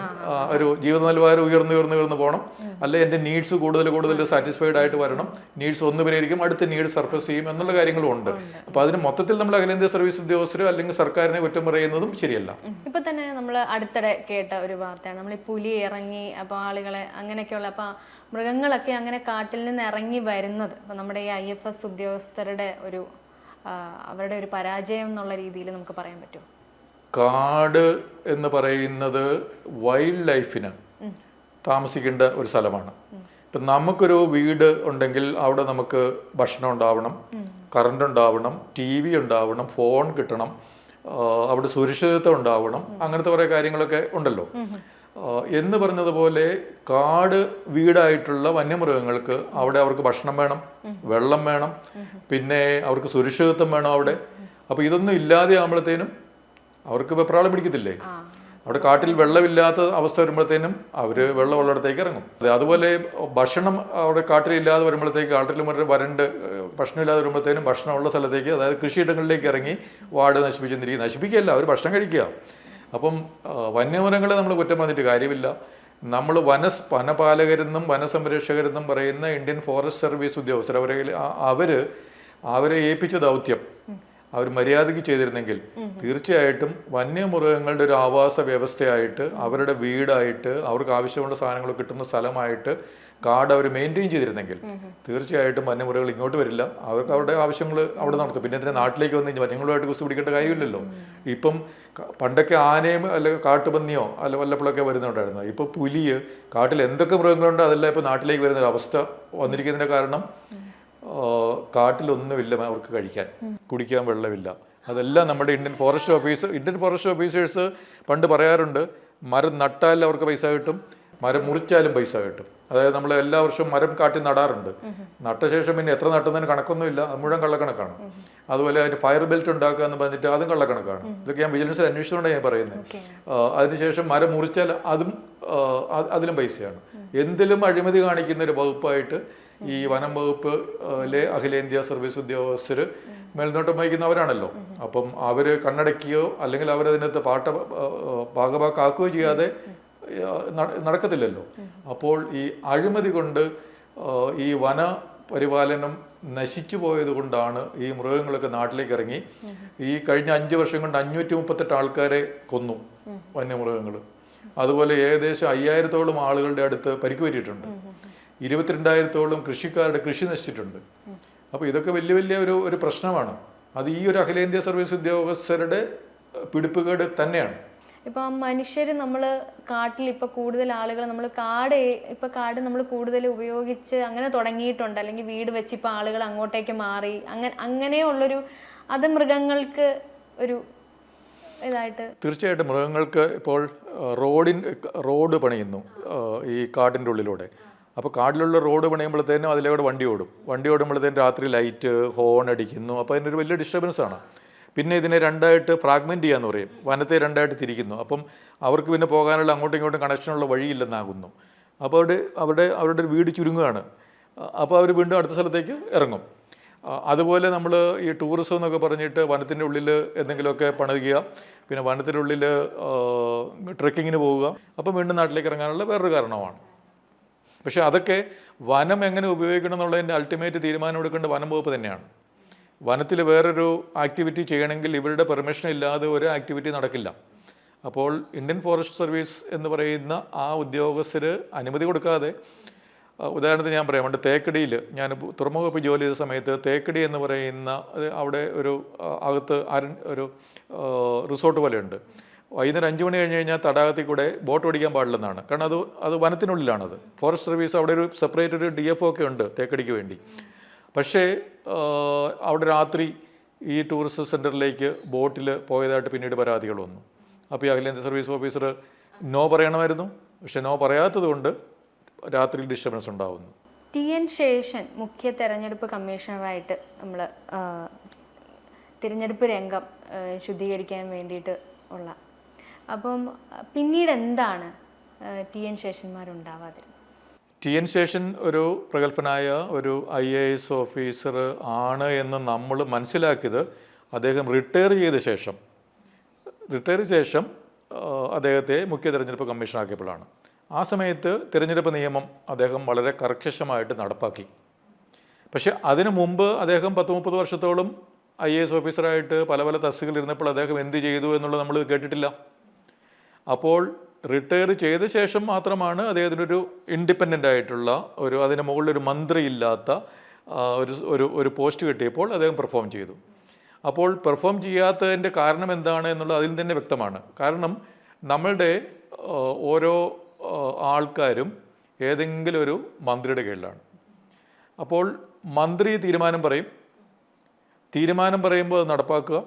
ഒരു ജീവിത നിലവാരം ഉയർന്നു ഉയർന്നു ഉയർന്നു പോകണം. അല്ലെ എന്റെ നീഡ്സ് കൂടുതൽ കൂടുതൽ സാറ്റിസ്ഫൈഡ് ആയിട്ട് വരണം. നീഡ്സ് ഒന്ന് പരിഹരിക്കും അടുത്ത നീഡ് സർഫസ് ചെയ്യും എന്നുള്ള കാര്യങ്ങളും ഉണ്ട്. അപ്പോൾ അതിന് മൊത്തത്തിൽ നമ്മൾ അഖിലേന്ത്യാ സർവീസ് ഉദ്യോഗസ്ഥരോ അല്ലെങ്കിൽ സർക്കാരിനെ കുറ്റം പറയുന്നതും ശരിയല്ല. ഇപ്പൊ തന്നെ നമ്മൾ അടുത്തിടെ കേട്ട ഒരു വാർത്തയാണ്. നമ്മൾ പുലി ഇറങ്ങി അപ്പോൾ ആളുകളെ അങ്ങനെയൊക്കെയുള്ള അപ്പോൾ മൃഗങ്ങളൊക്കെ അങ്ങനെ കാട്ടിൽ നിന്ന് ഇറങ്ങി വരുന്നത്. അപ്പോൾ നമ്മുടെ ഈ ഐ എഫ് എസ് ഉദ്യോഗസ്ഥരുടെ ഒരു അവരുടെ ഒരു പരാജയം എന്നുള്ള രീതിയിൽ നമുക്ക് പറയാൻ പറ്റുമോ? കാട് എന്ന് പറയുന്നത് വൈൽഡ് ലൈഫിന് താമസിക്കേണ്ട ഒരു സ്ഥലമാണ്. ഇപ്പം നമുക്കൊരു വീട് ഉണ്ടെങ്കിൽ അവിടെ നമുക്ക് ഭക്ഷണം ഉണ്ടാവണം കറണ്ട് ഉണ്ടാവണം ടി വി ഉണ്ടാവണം ഫോൺ കിട്ടണം അവിടെ സുരക്ഷിതത്വം ഉണ്ടാവണം അങ്ങനത്തെ കുറേ കാര്യങ്ങളൊക്കെ ഉണ്ടല്ലോ. എന്ന് പറഞ്ഞതുപോലെ കാട് വീടായിട്ടുള്ള വന്യമൃഗങ്ങൾക്ക് അവിടെ അവർക്ക് ഭക്ഷണം വേണം വെള്ളം വേണം പിന്നെ അവർക്ക് സുരക്ഷിതത്വം വേണം അവിടെ. അപ്പോൾ ഇതൊന്നും ഇല്ലാതെ ആകുമ്പോഴത്തേനും അവർക്ക് വെപ്രാളം പിടിക്കത്തില്ലേ? അവിടെ കാട്ടിൽ വെള്ളമില്ലാത്ത അവസ്ഥ വരുമ്പോഴത്തേനും അവർ വെള്ളമുള്ളിടത്തേക്ക് ഇറങ്ങും. അതെ, അതുപോലെ ഭക്ഷണം അവിടെ കാട്ടിലില്ലാതെ വരുമ്പോഴത്തേക്ക് കാട്ടിൽ ഒരു വരണ്ട് ഭക്ഷണമില്ലാതെ വരുമ്പോഴത്തേനും ഭക്ഷണമുള്ള സ്ഥലത്തേക്ക് അതായത് കൃഷിയിടങ്ങളിലേക്ക് ഇറങ്ങി വാട് നശിപ്പിച്ചിരിക്കും നശിപ്പിക്കുകയല്ല അവർ ഭക്ഷണം കഴിക്കുക. അപ്പം വന്യമരങ്ങളെ വന്യമൃഗങ്ങളെ നമ്മൾ കുറ്റം പറഞ്ഞിട്ട് കാര്യമില്ല. നമ്മൾ വനസ് വനപാലകരെന്നും വനസംരക്ഷകരെന്നും പറയുന്ന ഇന്ത്യൻ ഫോറസ്റ്റ് സർവീസ് ഉദ്യോഗസ്ഥർ അവരെ അവർ അവരെ ഏൽപ്പിച്ച ദൗത്യം. അവർ മര്യാദയ്ക്ക് ചെയ്തിരുന്നെങ്കിൽ തീർച്ചയായിട്ടും വന്യമൃഗങ്ങളുടെ ഒരു ആവാസ വ്യവസ്ഥയായിട്ട് അവരുടെ വീടായിട്ട് അവർക്ക് ആവശ്യമുള്ള സാധനങ്ങൾ കിട്ടുന്ന സ്ഥലമായിട്ട് കാട് അവർ മെയിന്റെയിൻ ചെയ്തിരുന്നെങ്കിൽ തീർച്ചയായിട്ടും വന്യമൃഗങ്ങൾ ഇങ്ങോട്ട് വരില്ല. അവർക്ക് അവരുടെ ആവശ്യങ്ങൾ അവിടെ നടത്തും പിന്നെ ഇതിന് നാട്ടിലേക്ക് വന്ന് വന്യങ്ങളുമായിട്ട് കുസ്തി പിടിക്കേണ്ട കാര്യമില്ലല്ലോ. ഇപ്പം പണ്ടൊക്കെ ആനയും അല്ല കാട്ടുപന്നിയോ അല്ല വല്ലപ്പോഴൊക്കെ വരുന്നുണ്ടായിരുന്നു. ഇപ്പോൾ പുലിയ് കാട്ടിൽ എന്തൊക്കെ മൃഗങ്ങളുണ്ടോ അതെല്ലാം ഇപ്പോൾ നാട്ടിലേക്ക് വരുന്ന ഒരു അവസ്ഥ വന്നിരിക്കുന്നതിന്റെ കാരണം കാട്ടിലൊന്നുമില്ല അവർക്ക് കഴിക്കാൻ. കുടിക്കാൻ വെള്ളമില്ല. അതെല്ലാം നമ്മുടെ Indian forest officer Indian forest officers പണ്ട് പറയാറുണ്ട് മരം നട്ടാൽ അവർക്ക് പൈസ കിട്ടും മരം മുറിച്ചാലും പൈസ കിട്ടും. അതായത് നമ്മൾ എല്ലാ വർഷവും മരം കാട്ടി നടാറുണ്ട്. നട്ട ശേഷം പിന്നെ എത്ര നട്ടുന്നതിന് കണക്കൊന്നുമില്ല അത് മുഴുവൻ കള്ളക്കണക്കാണ്. അതുപോലെ അതിന് ഫയർ ബെൽറ്റ് ഉണ്ടാക്കുക എന്ന് പറഞ്ഞിട്ട് അതും കള്ളക്കണക്കാണ്. ഇതൊക്കെ ഞാൻ വിജിലൻസിൽ അന്വേഷിച്ചുകൊണ്ടാണ് ഞാൻ പറയുന്നത്. അതിനുശേഷം മരം മുറിച്ചാൽ അതും അതിലും പൈസയാണ്. എന്തിലും അഴിമതി കാണിക്കുന്ന ഒരു വകുപ്പായിട്ട് ഈ വനം വകുപ്പിലെ അഖിലേന്ത്യാ സർവീസ് ഉദ്യോഗസ്ഥര് മേൽനോട്ടം വഹിക്കുന്നവരാണല്ലോ. അപ്പം അവർ കണ്ണടക്കുകയോ അല്ലെങ്കിൽ അവരതിനകത്ത് പാട്ട ഭാഗഭാക്കാക്കുകയോ ചെയ്യാതെ നടക്കത്തില്ലല്ലോ. അപ്പോൾ ഈ അഴിമതി കൊണ്ട് ഈ വന പരിപാലനം നശിച്ചു പോയത് കൊണ്ടാണ് ഈ മൃഗങ്ങളൊക്കെ നാട്ടിലേക്ക് ഇറങ്ങി. ഈ കഴിഞ്ഞ അഞ്ച് വർഷം കൊണ്ട് അഞ്ഞൂറ്റി മുപ്പത്തെട്ട് ആൾക്കാരെ കൊന്നു വന്യമൃഗങ്ങൾ അതുപോലെ ഏകദേശം അയ്യായിരത്തോളം ആളുകളുടെ അടുത്ത് പരിക്ക് പറ്റിയിട്ടുണ്ട്. ഇരുപത്തിരണ്ടായിരത്തോളം കൃഷിക്കാരുടെ കൃഷി നശിച്ചിട്ടുണ്ട്. അപ്പോൾ ഇതൊക്കെ വലിയ വലിയ ഒരു ഒരു പ്രശ്നമാണ്. അത് ഈ ഒരു അഖിലേന്ത്യാ സർവീസ് ഉദ്യോഗസ്ഥരുടെ പിടിപ്പുകേട് തന്നെയാണ്. ഇപ്പൊ മനുഷ്യർ നമ്മൾ കാട്ടിൽ ഇപ്പൊ കൂടുതൽ ആളുകൾ നമ്മൾ കാട് ഇപ്പം കാട് നമ്മൾ കൂടുതൽ ഉപയോഗിച്ച് അങ്ങനെ തുടങ്ങിയിട്ടുണ്ട്. അല്ലെങ്കിൽ വീട് വെച്ച് ഇപ്പൊ ആളുകൾ അങ്ങോട്ടേക്ക് മാറി അങ്ങനെ അങ്ങനെയുള്ളൊരു അത് മൃഗങ്ങൾക്ക് ഒരു ഇതായിട്ട് തീർച്ചയായിട്ടും മൃഗങ്ങൾക്ക് ഇപ്പോൾ റോഡിൻ റോഡ് പണിയുന്നു ഈ കാടിന്റെ ഉള്ളിലൂടെ. അപ്പോൾ കാടിലുള്ള റോഡ് പണിയുമ്പോഴത്തേനും അതിലൂടെ വണ്ടി ഓടും. വണ്ടി ഓടുമ്പോഴത്തേനും രാത്രി ലൈറ്റ് ഹോൺ അടിക്കുന്നു. അപ്പോൾ അതിനൊരു വലിയ ഡിസ്റ്റർബൻസ് ആണ്. പിന്നെ ഇതിനെ രണ്ടായിട്ട് ഫ്രാഗ്മെന്റ് ചെയ്യാന്ന് പറയും. വനത്തെ രണ്ടായിട്ട് തിരിക്കുന്നു. അപ്പം അവർക്ക് പിന്നെ പോകാനുള്ള അങ്ങോട്ടും ഇങ്ങോട്ടും കണക്ഷനുള്ള വഴിയില്ലെന്നാകുന്നു. അപ്പോൾ അവിടെ അവരുടെ ഒരു വീട് ചുരുങ്ങുകയാണ്. അപ്പോൾ അവർ വീണ്ടും അടുത്ത സ്ഥലത്തേക്ക് ഇറങ്ങും. അതുപോലെ നമ്മൾ ഈ ടൂറിസം എന്നൊക്കെ പറഞ്ഞിട്ട് വനത്തിന്റെ ഉള്ളിൽ എന്തെങ്കിലുമൊക്കെ പണിയുക പിന്നെ വനത്തിനുള്ളിൽ ട്രെക്കിങ്ങിന് പോവുക. അപ്പം വീണ്ടും നാട്ടിലേക്ക് ഇറങ്ങാനുള്ള വേറൊരു കാരണമാണ്. പക്ഷേ അതൊക്കെ വനം എങ്ങനെ ഉപയോഗിക്കണം എന്നുള്ളതിന്റെ അൾട്ടിമേറ്റ് തീരുമാനം എടുക്കേണ്ട വനം വകുപ്പ് തന്നെയാണ്. വനത്തിൽ വേറൊരു ആക്ടിവിറ്റി ചെയ്യണമെങ്കിൽ ഇവരുടെ പെർമിഷൻ ഇല്ലാതെ ഒരു ആക്ടിവിറ്റി നടക്കില്ല. അപ്പോൾ ഇന്ത്യൻ ഫോറസ്റ്റ് സർവീസ് എന്ന് പറയുന്ന ആ ഉദ്യോഗസ്ഥർ അനുമതി കൊടുക്കാതെ ഉദാഹരണത്തിന് ഞാൻ പറയാം പണ്ട് തേക്കടിയിൽ ഞാൻ തുറമുഖ വകുപ്പ് ജോലി ചെയ്ത സമയത്ത് തേക്കടി എന്ന് പറയുന്ന അവിടെ ഒരു അകത്ത് ഒരു റിസോർട്ട് പോലെയുണ്ട്. വൈകുന്നേരം അഞ്ച് മണി കഴിഞ്ഞ് കഴിഞ്ഞാൽ തടാകത്തിൽ കൂടെ ബോട്ട് ഓടിക്കാൻ പാടില്ലെന്നാണ്. കാരണം അത് അത് വനത്തിനുള്ളിലാണത്. ഫോറസ്റ്റ് സർവീസ് അവിടെ ഒരു സെപ്പറേറ്റ് ഒരു ഡി എഫ് ഒക്കെ ഉണ്ട് തേക്കടിക്ക് വേണ്ടി. പക്ഷേ അവിടെ രാത്രി ഈ ടൂറിസ്റ്റ് സെന്ററിലേക്ക് ബോട്ടിൽ പോയതായിട്ട് പിന്നീട് പരാതികൾ വന്നു. അപ്പോൾ ഈ അഖിലേന്ത്യാ സർവീസ് ഓഫീസർ നോ പറയണമായിരുന്നു. പക്ഷെ നോ പറയാത്തത് കൊണ്ട് രാത്രിയിൽ ഡിസ്റ്റർബൻസ് ഉണ്ടാവുന്നു. ടി എൻ ശേഷൻ മുഖ്യ തെരഞ്ഞെടുപ്പ് കമ്മീഷണറായിട്ട് നമ്മൾ തിരഞ്ഞെടുപ്പ് രംഗം ശുദ്ധീകരിക്കാൻ വേണ്ടിയിട്ട് ഉള്ള അപ്പം പിന്നീട് എന്താണ് ടി എൻ ശേഷന്മാരുണ്ടാവാതിരുന്നത്? ടി എൻ ശേഷൻ ഒരു പ്രഗത്ഭനായ ഒരു ഐ എ എസ് ഓഫീസർ ആണ് എന്ന് നമ്മൾ മനസ്സിലാക്കിയത് അദ്ദേഹം റിട്ടയർ ചെയ്ത ശേഷം. റിട്ടയർ ശേഷം അദ്ദേഹത്തെ മുഖ്യ തിരഞ്ഞെടുപ്പ് കമ്മീഷനാക്കിയപ്പോഴാണ്. ആ സമയത്ത് തിരഞ്ഞെടുപ്പ് നിയമം അദ്ദേഹം വളരെ കർക്കശമായിട്ട് നടപ്പാക്കി. പക്ഷേ അതിനു മുമ്പ് അദ്ദേഹം പത്ത് മുപ്പത് വർഷത്തോളം ഐ എ എസ് ഓഫീസറായിട്ട് പല പല തസ്തികളിൽ ഇരുന്നപ്പോൾ അദ്ദേഹം എന്ത് ചെയ്തു എന്നുള്ളത് നമ്മൾ കേട്ടിട്ടില്ല. അപ്പോൾ റിട്ടയർ ചെയ്ത ശേഷം മാത്രമാണ് അദ്ദേഹത്തിനൊരു ഇൻഡിപെൻഡന്റ് ആയിട്ടുള്ള ഒരു അതിന് മുകളിലൊരു മന്ത്രിയില്ലാത്ത ഇല്ലാത്ത ഒരു ഒരു ഒരു പോസ്റ്റ് കിട്ടിയപ്പോൾ അദ്ദേഹം പെർഫോം ചെയ്തു. അപ്പോൾ പെർഫോം ചെയ്യാത്തതിന്റെ കാരണം എന്താണ് എന്നുള്ളത് അതിൽ തന്നെ വ്യക്തമാണ്. കാരണം നമ്മളുടെ ഓരോ ആൾക്കാരും ഏതെങ്കിലും ഒരു മന്ത്രിയുടെ കീഴിലാണ്. അപ്പോൾ മന്ത്രി തീരുമാനം പറയും. തീരുമാനം പറയുമ്പോൾ അത് നടപ്പാക്കുക.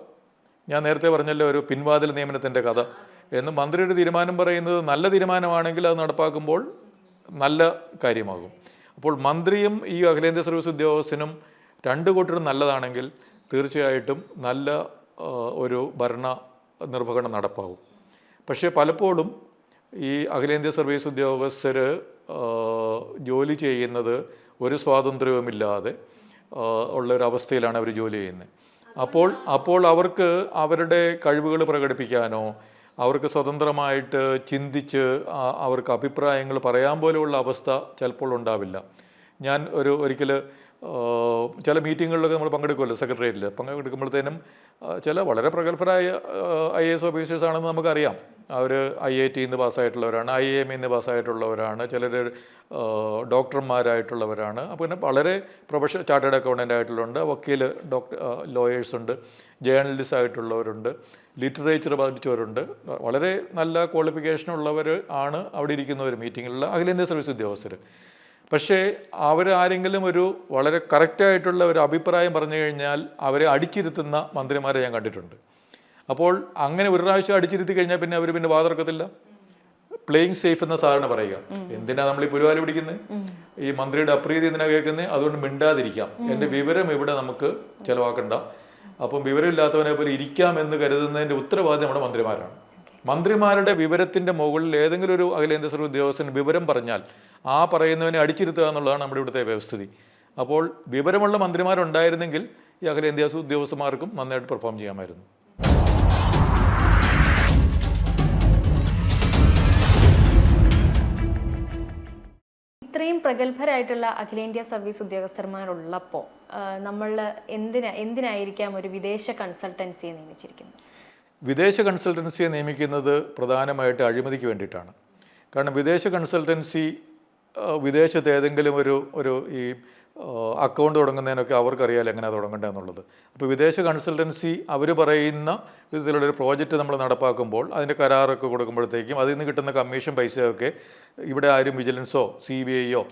ഞാൻ നേരത്തെ പറഞ്ഞല്ലോ ഒരു പിൻവാതിൽ നിയമനത്തിന്റെ കഥ. എന്ന് മന്ത്രിയുടെ തീരുമാനം പറയുന്നത് നല്ല തീരുമാനമാണെങ്കിൽ അത് നടപ്പാക്കുമ്പോൾ നല്ല കാര്യമാകും. അപ്പോൾ മന്ത്രിയും ഈ അഖിലേന്ത്യാ സർവീസ് ഉദ്യോഗസ്ഥനും രണ്ട് കൂട്ടരും നല്ലതാണെങ്കിൽ തീർച്ചയായിട്ടും നല്ല ഒരു ഭരണ നിർവഹണം നടപ്പാകും. പക്ഷേ പലപ്പോഴും ഈ അഖിലേന്ത്യാ സർവീസ് ഉദ്യോഗസ്ഥർ ജോലി ചെയ്യുന്നത് ഒരു സ്വാതന്ത്ര്യവുമില്ലാതെ ഉള്ള ഒരു അവസ്ഥയിലാണ് അവർ ജോലി ചെയ്യുന്നത്. അപ്പോൾ അപ്പോൾ അവർക്ക് അവരുടെ കഴിവുകൾ പ്രകടിപ്പിക്കാനോ അവർക്ക് സ്വതന്ത്രമായിട്ട് ചിന്തിച്ച് അവർക്ക് അഭിപ്രായങ്ങൾ പറയാൻ പോലെയുള്ള അവസ്ഥ ചിലപ്പോൾ ഉണ്ടാവില്ല. ഞാൻ ഒരു ഒരിക്കൽ ചില മീറ്റിങ്ങുകളിലൊക്കെ നമ്മൾ പങ്കെടുക്കുമല്ലോ സെക്രട്ടേറിയറ്റിൽ പങ്കെടുക്കുമ്പോഴത്തേനും ചില വളരെ പ്രഗത്ഭരായ ഐ എസ് ഓഫീസേഴ്സ് ആണെന്ന് നമുക്കറിയാം. അവർ ഐ ഐ ടിയിൽ നിന്ന് പാസ്സായിട്ടുള്ളവരാണ് ഐ എം നിന്ന് പാസ്സായിട്ടുള്ളവരാണ് ചിലർ ഡോക്ടർമാരായിട്ടുള്ളവരാണ്. അപ്പോൾ പിന്നെ വളരെ പ്രൊഫഷണൽ ചാർട്ടേഡ് അക്കൗണ്ടന്റ് ആയിട്ടുള്ളുണ്ട് വക്കീൽ ഡോക്ടർ ലോയേഴ്സ് ഉണ്ട് ജേർണലിസ്റ്റ് ആയിട്ടുള്ളവരുണ്ട് ലിറ്ററേച്ചർ പഠിച്ചവരുണ്ട് വളരെ നല്ല ക്വാളിഫിക്കേഷൻ ഉള്ളവർ ആണ് അവിടെ ഇരിക്കുന്നവർ മീറ്റിങ്ങിലുള്ള അഖിലേന്ത്യാ സർവീസ് ഉദ്യോഗസ്ഥർ പക്ഷേ അവർ ആരെങ്കിലും ഒരു വളരെ കറക്റ്റായിട്ടുള്ള ഒരു അഭിപ്രായം പറഞ്ഞു കഴിഞ്ഞാൽ അവരെ അടിച്ചിരുത്തുന്ന മന്ത്രിമാരെ ഞാൻ കണ്ടിട്ടുണ്ട്. അപ്പോൾ അങ്ങനെ ഒരു പ്രാവശ്യം അടിച്ചിരുത്തി കഴിഞ്ഞാൽ പിന്നെ അവർ പിന്നെ വാതിറക്കത്തില്ല. പ്ലേയിങ് സേഫ് എന്ന സാധാരണ പറയുക. എന്തിനാ നമ്മൾ ഈ പുരുവാലി പിടിക്കുന്നത് ഈ മന്ത്രിയുടെ അപ്രീതി എന്തിനാ കേൾക്കുന്നത് അതുകൊണ്ട് മിണ്ടാതിരിക്കാം. എന്റെ വിവരം ഇവിടെ നമുക്ക് ചിലവാക്കണ്ട. അപ്പം വിവരമില്ലാത്തവനെ പോലെ ഇരിക്കാം എന്ന് കരുതുന്നതിന്റെ ഉത്തരവാദിത്തം നമ്മുടെ മന്ത്രിമാരാണ്. മന്ത്രിമാരുടെ വിവരത്തിന്റെ മുകളിൽ ഏതെങ്കിലും ഒരു അഖിലേന്ത്യാ സർവ ഉദ്യോഗസ്ഥൻ വിവരം പറഞ്ഞാൽ ആ പറയുന്നവനെ അടിച്ചിരുത്തുക എന്നുള്ളതാണ് നമ്മുടെ ഇവിടുത്തെ വ്യവസ്ഥിതി. അപ്പോൾ വിവരമുള്ള മന്ത്രിമാരുണ്ടായിരുന്നെങ്കിൽ ഈ അഖിലേന്ത്യാ ഉദ്യോഗസ്ഥന്മാർക്കും നന്നായിട്ട് പെർഫോം ചെയ്യാമായിരുന്നു. ഇത്രയും പ്രഗത്ഭരായിട്ടുള്ള അഖിലേന്ത്യാ സർവീസ് ഉദ്യോഗസ്ഥന്മാരുള്ളപ്പോൾ നമ്മൾ എന്തിനാ എന്തിനായിരിക്കാം ഒരു വിദേശ കൺസൾട്ടൻസിയെ നിയമിച്ചിരിക്കുന്നത്? വിദേശ കൺസൾട്ടൻസിയെ നിയമിക്കുന്നത് പ്രധാനമായിട്ട് അഴിമതിക്ക് വേണ്ടിയിട്ടാണ്. കാരണം വിദേശ കൺസൾട്ടൻസി വിദേശത്ത് ഏതെങ്കിലും ഒരു ഒരു ഈ അക്കൗണ്ട് തുടങ്ങുന്നതിനൊക്കെ അവർക്കറിയാലോ എങ്ങനെ തുടങ്ങേണ്ടത് എന്നുള്ളത്. അപ്പോൾ വിദേശ കൺസൾട്ടൻസി അവർ പറയുന്ന വിധത്തിലുള്ളൊരു പ്രോജക്റ്റ് നമ്മൾ നടപ്പാക്കുമ്പോൾ അതിന്റെ കരാറൊക്കെ കൊടുക്കുമ്പോഴത്തേക്കും അതിൽ നിന്ന് കിട്ടുന്ന കമ്മീഷൻ പൈസയൊക്കെ ഇവിടെ ആരും വിജിലൻസോ സി ബി ഐയോ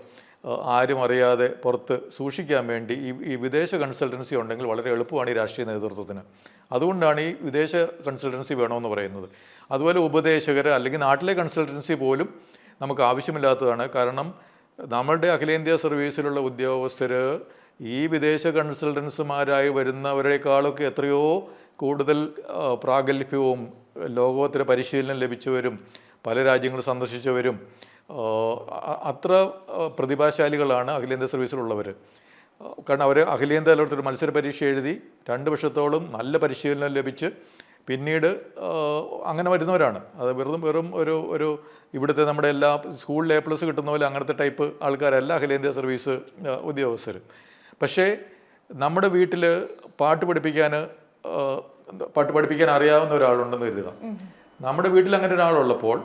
ആരും അറിയാതെ പുറത്ത് സൂക്ഷിക്കാൻ വേണ്ടി ഈ ഈ വിദേശ കൺസൾട്ടൻസി ഉണ്ടെങ്കിൽ വളരെ എളുപ്പമാണ് ഈ രാഷ്ട്രീയ നേതൃത്വത്തിന്. അതുകൊണ്ടാണ് ഈ വിദേശ കൺസൾട്ടൻസി വേണമെന്ന് പറയുന്നത്. അതുപോലെ ഉപദേശകർ അല്ലെങ്കിൽ നാട്ടിലെ കൺസൾട്ടൻസി പോലും നമുക്ക് ആവശ്യമില്ലാത്തതാണ്. കാരണം നമ്മളുടെ അഖിലേന്ത്യാ സർവീസിലുള്ള ഉദ്യോഗസ്ഥർ ഈ വിദേശ കൺസൾട്ടൻസുമാരായി വരുന്നവരെക്കാളൊക്കെ എത്രയോ കൂടുതൽ പ്രാഗൽഭ്യവും ലോകോത്തര പരിശീലനം ലഭിച്ചവരും പല രാജ്യങ്ങൾ സന്ദർശിച്ചവരും അത്ര പ്രതിഭാശാലികളാണ് അഖിലേന്ത്യാ സർവീസിലുള്ളവർ കാരണം അവർ അഖിലേന്ത്യാ തലത്തിൽ ഒരു മത്സര പരീക്ഷ എഴുതി രണ്ട് വർഷത്തോളം നല്ല പരിശീലനം ലഭിച്ച് പിന്നീട് അങ്ങനെ വരുന്നവരാണ്. അത് വെറും വെറും ഒരു ഒരു ഇവിടുത്തെ നമ്മുടെ എല്ലാ സ്കൂളിൽ എ പ്ലസ് കിട്ടുന്ന പോലെ അങ്ങനത്തെ ടൈപ്പ് ആൾക്കാരല്ല അഖിലേന്ത്യാ സർവീസ് ഉദ്യോഗസ്ഥർ പക്ഷേ നമ്മുടെ വീട്ടിൽ പാട്ട് പഠിപ്പിക്കാൻ പാട്ട് പഠിപ്പിക്കാൻ അറിയാവുന്ന ഒരാളുണ്ടെന്ന് കരുതുക. നമ്മുടെ വീട്ടിൽ അങ്ങനെ ഒരാളുള്ളപ്പോൾ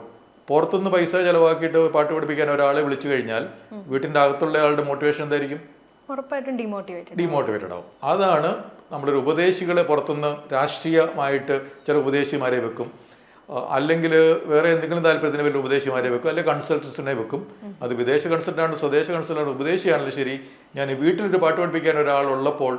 പുറത്തുനിന്ന് പൈസ ചിലവാക്കിയിട്ട് പാട്ട് പഠിപ്പിക്കാൻ ഒരാളെ വിളിച്ചു കഴിഞ്ഞാൽ വീട്ടിന്റെ അകത്തുള്ള ആളുടെ മോട്ടിവേഷൻ എന്തായിരിക്കും? ഉറപ്പായിട്ടും ഡിമോട്ടിവേറ്റഡ് ഡീമോട്ടിവേറ്റഡ് ആവും. അതാണ് നമ്മളൊരു ഉപദേശികളെ പുറത്തുനിന്ന് രാഷ്ട്രീയമായിട്ട് ചില ഉപദേശിമാരെ വെക്കും. അല്ലെങ്കിൽ വേറെ എന്തെങ്കിലും താല്പര്യത്തിന് വലിയ ഉപദേശിമാരെ വെക്കും. അല്ലെങ്കിൽ കൺസൾട്ടൻസിനെ വെക്കും. അത് വിദേശ കൺസൾട്ടാണ് സ്വദേശ കൺസൾട്ടാണ് ഉപദേശിയാണല്ലോ ശരി. ഞാൻ വീട്ടിലൊരു പാട്ട് പഠിപ്പിക്കാൻ ഒരാൾ ഉള്ളപ്പോൾ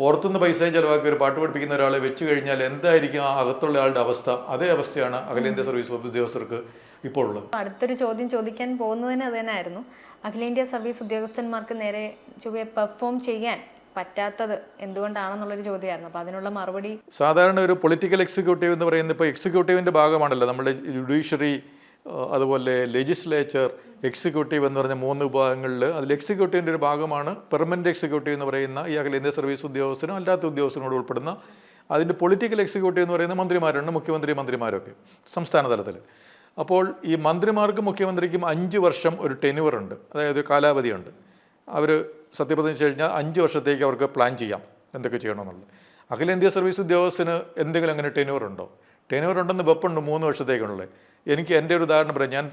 പുറത്തുനിന്ന് പൈസ ചിലവാക്കി ഒരു പാട്ട് പഠിപ്പിക്കുന്ന ഒരാളെ വെച്ച് കഴിഞ്ഞാൽ എന്തായിരിക്കും ആ അകത്തുള്ള ആളുടെ അവസ്ഥ? അതേ അവസ്ഥയാണ് അഖിലേന്ത്യാ സർവീസ് ഉദ്യോഗസ്ഥർക്ക് ഇപ്പോൾ ഉള്ളത്. അടുത്തൊരു ചോദ്യം ചോദിക്കാൻ പോകുന്നതിന് അത് തന്നെയായിരുന്നു. അഖിലേന്ത്യാ സർവീസ് ഉദ്യോഗസ്ഥന്മാർക്ക് നേരെ ചൊവ്വെ പെർഫോം ചെയ്യാൻ പറ്റാത്തത് എന്തുകൊണ്ടാണെന്നുള്ളൊരു ചോദ്യമായിരുന്നു. അപ്പോൾ അതിനുള്ള മറുപടി സാധാരണ ഒരു പൊളിറ്റിക്കൽ എക്സിക്യൂട്ടീവ് എന്ന് പറയുന്നത് ഇപ്പോൾ എക്സിക്യൂട്ടീവിന്റെ ഭാഗമാണല്ലോ. നമ്മുടെ ജുഡീഷ്യറി അതുപോലെ ലെജിസ്ലേച്ചർ എക്സിക്യൂട്ടീവ് എന്ന് പറഞ്ഞ മൂന്ന് വിഭാഗങ്ങളിൽ അതിൽ എക്സിക്യൂട്ടീവിന്റെ ഒരു ഭാഗമാണ് പെർമനന്റ് എക്സിക്യൂട്ടീവ് എന്ന് പറയുന്ന ഈ അഖിലേന്ത്യാ സർവീസ് ഉദ്യോഗസ്ഥനും അല്ലാത്ത ഉദ്യോഗസ്ഥനോട് ഉൾപ്പെടുന്ന അതിന്റെ പൊളിറ്റിക്കൽ എക്സിക്യൂട്ടീവ് എന്ന് പറയുന്ന മന്ത്രിമാരുണ്ട്. മുഖ്യമന്ത്രി മന്ത്രിമാരൊക്കെ സംസ്ഥാന തലത്തിൽ അപ്പോൾ ഈ മന്ത്രിമാർക്കും മുഖ്യമന്ത്രിക്കും അഞ്ച് വർഷം ഒരു ടെനുവർ ഉണ്ട്. അതായത് കാലാവധിയുണ്ട്. അവർ സത്യപ്രതിജ്ഞ ചെയ്ത് കഴിഞ്ഞാൽ അഞ്ച് വർഷത്തേക്ക് അവർക്ക് പ്ലാൻ ചെയ്യാം എന്തൊക്കെ ചെയ്യണമെന്നുള്ളത്. അഖിലേന്ത്യാ സർവീസ് ഉദ്യോഗസ്ഥന് എന്തെങ്കിലും അങ്ങനെ ടെനുവർ ഉണ്ടോ? ടെനുവർ ഉണ്ടെന്ന് വെപ്പുണ്ട് മൂന്ന് വർഷത്തേക്കുള്ളത്. എനിക്ക് എന്റെ ഒരു ഉദാഹരണം പറയാം. ഞാൻ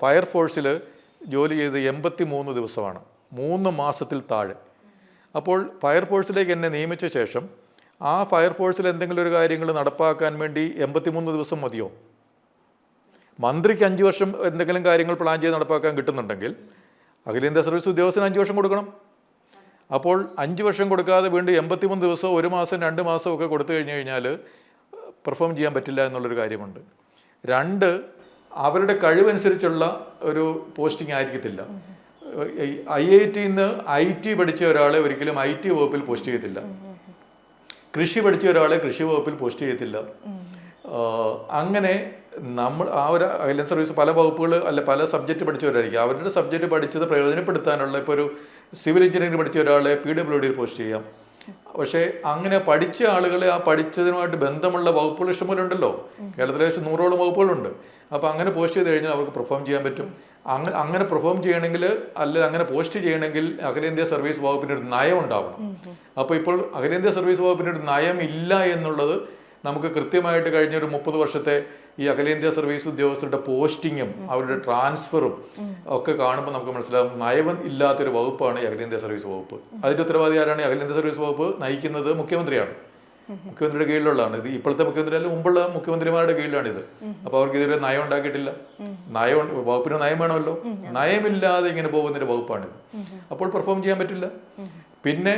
ഫയർ ഫോഴ്സിൽ ജോലി ചെയ്ത് എൺപത്തി മൂന്ന് ദിവസമാണ്. മൂന്ന് മാസത്തിൽ താഴെ. അപ്പോൾ ഫയർ ഫോഴ്സിലേക്ക് എന്നെ നിയമിച്ച ശേഷം ആ ഫയർ ഫോഴ്സിൽ എന്തെങ്കിലും ഒരു കാര്യങ്ങൾ നടപ്പാക്കാൻ വേണ്ടി എൺപത്തിമൂന്ന് ദിവസം മതിയോ? മന്ത്രിക്ക് അഞ്ച് വർഷം എന്തെങ്കിലും കാര്യങ്ങൾ പ്ലാൻ ചെയ്ത് നടപ്പാക്കാൻ കിട്ടുന്നുണ്ടെങ്കിൽ അഖിലേന്ത്യാ സർവീസ് ഉദ്യോഗസ്ഥന് അഞ്ച് വർഷം കൊടുക്കണം. അപ്പോൾ അഞ്ച് വർഷം കൊടുക്കാതെ വീണ്ടും എൺപത്തിമൂന്ന് ദിവസമോ ഒരു മാസം രണ്ട് മാസമോ ഒക്കെ കൊടുത്തു കഴിഞ്ഞു കഴിഞ്ഞാൽ പെർഫോം ചെയ്യാൻ പറ്റില്ല എന്നുള്ളൊരു കാര്യമുണ്ട് രണ്ട് അവരുടെ കഴിവനുസരിച്ചുള്ള ഒരു പോസ്റ്റിംഗ് ആയിരിക്കത്തില്ല ഐ ഐ നിന്ന് ഐ ടി പഠിച്ച ഒരാളെ ഒരിക്കലും ഐ ടി വകുപ്പിൽ പോസ്റ്റ് ചെയ്യത്തില്ല കൃഷി പഠിച്ച ഒരാളെ കൃഷി വകുപ്പിൽ പോസ്റ്റ് ചെയ്യത്തില്ല അങ്ങനെ നമ്മൾ ആ ഒരു അയലൻ സർവീസ് പല വകുപ്പുകൾ അല്ല പല സബ്ജക്റ്റ് പഠിച്ചവരായിരിക്കും അവരുടെ സബ്ജക്റ്റ് പഠിച്ചത് പ്രയോജനപ്പെടുത്താനുള്ള ഇപ്പോൾ ഒരു സിവിൽ എഞ്ചിനീയറിംഗ് പഠിച്ച ഒരാളെ പി ഡബ്ല്യു ഡിയിൽ പോസ്റ്റ് ചെയ്യാം. പക്ഷേ അങ്ങനെ പഠിച്ച ആളുകളെ ആ പഠിച്ചതിനുമായിട്ട് ബന്ധമുള്ള വകുപ്പുകൾ ഇഷ്ടംപോലെ ഉണ്ടല്ലോ കേരളത്തിലെ വെച്ച് നൂറോളം വകുപ്പുകളുണ്ട്. അപ്പോൾ അങ്ങനെ പോസ്റ്റ് ചെയ്ത് കഴിഞ്ഞാൽ അവർക്ക് പെർഫോം ചെയ്യാൻ പറ്റും. അങ്ങനെ അങ്ങനെ പെർഫോം ചെയ്യണമെങ്കിൽ അല്ല അങ്ങനെ പോസ്റ്റ് ചെയ്യണമെങ്കിൽ അഖിലേന്ത്യാ സർവീസ് വകുപ്പിന് ഒരു നയം ഉണ്ടാവണം. അപ്പോൾ ഇപ്പോൾ അഖിലേന്ത്യാ സർവീസ് വകുപ്പിന് ഒരു നയം ഇല്ല എന്നുള്ളത് നമുക്ക് കൃത്യമായിട്ട് കഴിഞ്ഞ ഒരു മുപ്പത് വർഷത്തെ ഈ അഖിലേന്ത്യാ സർവീസ് ഉദ്യോഗസ്ഥരുടെ പോസ്റ്റിങ്ങും അവരുടെ ട്രാൻസ്ഫറും ഒക്കെ കാണുമ്പോൾ നമുക്ക് മനസ്സിലാവും നയം ഇല്ലാത്തൊരു വകുപ്പാണ് ഈ അഖിലേന്ത്യാ സർവീസ് വകുപ്പ്. അതിന്റെ ഉത്തരവാദി ആരാണ്? അഖിലേന്ത്യാ സർവീസ് വകുപ്പ് നയിക്കുന്നത് മുഖ്യമന്ത്രിയാണ്. മുഖ്യമന്ത്രിയുടെ കീഴിലുള്ളതാണ്. ഇത് ഇപ്പോഴത്തെ മുഖ്യമന്ത്രി അല്ല മുമ്പുള്ള മുഖ്യമന്ത്രിമാരുടെ കീഴിലാണിത്. അപ്പൊ അവർക്ക് ഇതുവരെ നയം ഉണ്ടാക്കിയിട്ടില്ല. നയം വകുപ്പിന് നയം വേണമല്ലോ. നയമില്ലാതെ ഇങ്ങനെ പോകുന്ന ഒരു വകുപ്പാണിത് അപ്പോൾ പെർഫോം ചെയ്യാൻ പറ്റില്ല. പിന്നെ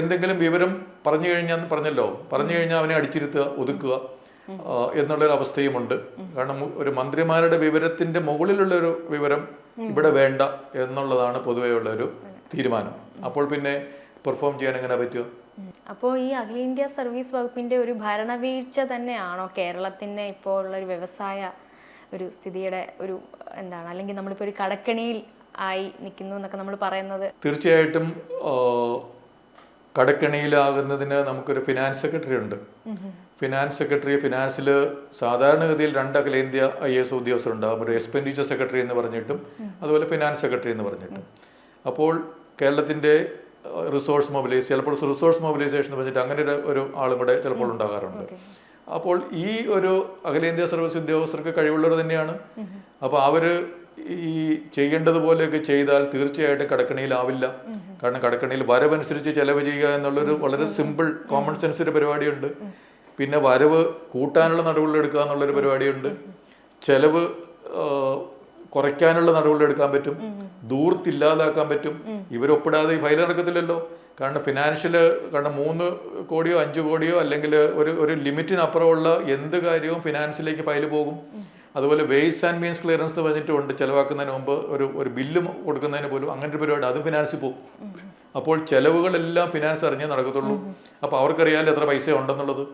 എന്തെങ്കിലും വിവരം പറഞ്ഞു കഴിഞ്ഞാൽ പറഞ്ഞല്ലോ. പറഞ്ഞു കഴിഞ്ഞാൽ അവനെ അടിച്ചിരുത്തുക ഒതുക്കുക. എന്നുള്ളൊരു അവസ്ഥയുമുണ്ട്. കാരണം ഒരു മന്ത്രിമാരുടെ വിവരത്തിന്റെ മുകളിലുള്ള ഒരു വിവരം ഇവിടെ വേണ്ട എന്നുള്ളതാണ് പൊതുവെയുള്ള ഒരു തീരുമാനം. അപ്പോൾ പിന്നെ പെർഫോം ചെയ്യാൻ എങ്ങനെ പറ്റുക? അപ്പോൾ ഈ അഖിലേന്ത്യാ സർവീസ് വകുപ്പിന്റെ ഒരു ഭരണവീഴ്ച തന്നെയാണോ കേരളത്തിന്റെ ഇപ്പോൾ ഉള്ള ഒരു വ്യവസായ ഒരു സ്ഥിതിയുടെ ഒരു എന്താണ്? അല്ലെങ്കിൽ നമ്മളിപ്പോൾ ഒരു കടക്കണിയിൽ ആയി നിൽക്കുന്നു എന്നൊക്കെ നമ്മൾ പറയുന്നത്? തീർച്ചയായിട്ടും കടക്കണിയിലാകുന്നതിന് നമുക്കൊരു ഫിനാൻസ് സെക്രട്ടറി ഉണ്ട്. ഫിനാൻസ് സെക്രട്ടറി ഫിനാൻസിൽ സാധാരണഗതിയിൽ രണ്ട് അഖിലേന്ത്യാ ഐ എസ് ഉദ്യോഗസ്ഥരുണ്ടാകും ഒരു എക്സ്പെൻഡിച്ചർ സെക്രട്ടറി എന്ന് പറഞ്ഞിട്ടും അതുപോലെ ഫിനാൻസ് സെക്രട്ടറി എന്ന് പറഞ്ഞിട്ടും. അപ്പോൾ കേരളത്തിന്റെ റിസോഴ്സ് മൊബിലൈസ് ചിലപ്പോൾ റിസോഴ്സ് മൊബിലൈസേഷൻ എന്ന് പറഞ്ഞിട്ട് അങ്ങനെ ഒരു ആളും കൂടെ ചിലപ്പോൾ ഉണ്ടാകാറുണ്ട്. അപ്പോൾ ഈ ഒരു അഖിലേന്ത്യാ സർവീസ് ഉദ്യോഗസ്ഥർക്ക് കഴിവുള്ളവർ തന്നെയാണ്. അപ്പോൾ അവർ ഈ ചെയ്യേണ്ടതുപോലെയൊക്കെ ചെയ്താൽ തീർച്ചയായിട്ടും കടക്കണിയിലാവില്ല കാരണം കടക്കണിയിൽ വരവനുസരിച്ച് ചെലവ് ചെയ്യുക എന്നുള്ളൊരു വളരെ സിമ്പിൾ കോമൺ സെൻസ് ഒരു പരിപാടിയുണ്ട്. പിന്നെ വരവ് കൂട്ടാനുള്ള നടപടികൾ എടുക്കുക എന്നുള്ളൊരു പരിപാടിയുണ്ട്. ചെലവ് കുറയ്ക്കാനുള്ള നടപടികൾ എടുക്കാൻ പറ്റും. ദൂർത്തില്ലാതാക്കാൻ പറ്റും. ഇവരൊപ്പിടാതെ ഈ ഫയൽ നടക്കത്തില്ലല്ലോ. കാരണം ഫിനാൻഷ്യൽ കാരണം മൂന്ന് കോടിയോ അഞ്ച് കോടിയോ അല്ലെങ്കിൽ ഒരു ഒരു ലിമിറ്റിനപ്പുറമുള്ള എന്ത് കാര്യവും ഫിനാൻസിലേക്ക് ഫയൽ പോകും. അതുപോലെ വേസ്റ്റ് ആൻഡ് മീൻസ് ക്ലിയറൻസ് എന്ന് പറഞ്ഞിട്ടുണ്ട് ചെലവാക്കുന്നതിന് മുമ്പ് ഒരു ഒരു ബില്ല് കൊടുക്കുന്നതിന് പോലും അങ്ങനെ ഒരു പരിപാടി. അതും ഫിനാൻസിൽ പോകും അപ്പോൾ ചെലവുകളെല്ലാം ഫിനാൻസ് അറിഞ്ഞേ നടക്കത്തുള്ളൂ. അപ്പോൾ അവർക്കറിയാലോ എത്ര പൈസ ഉണ്ടെന്നുള്ളത്.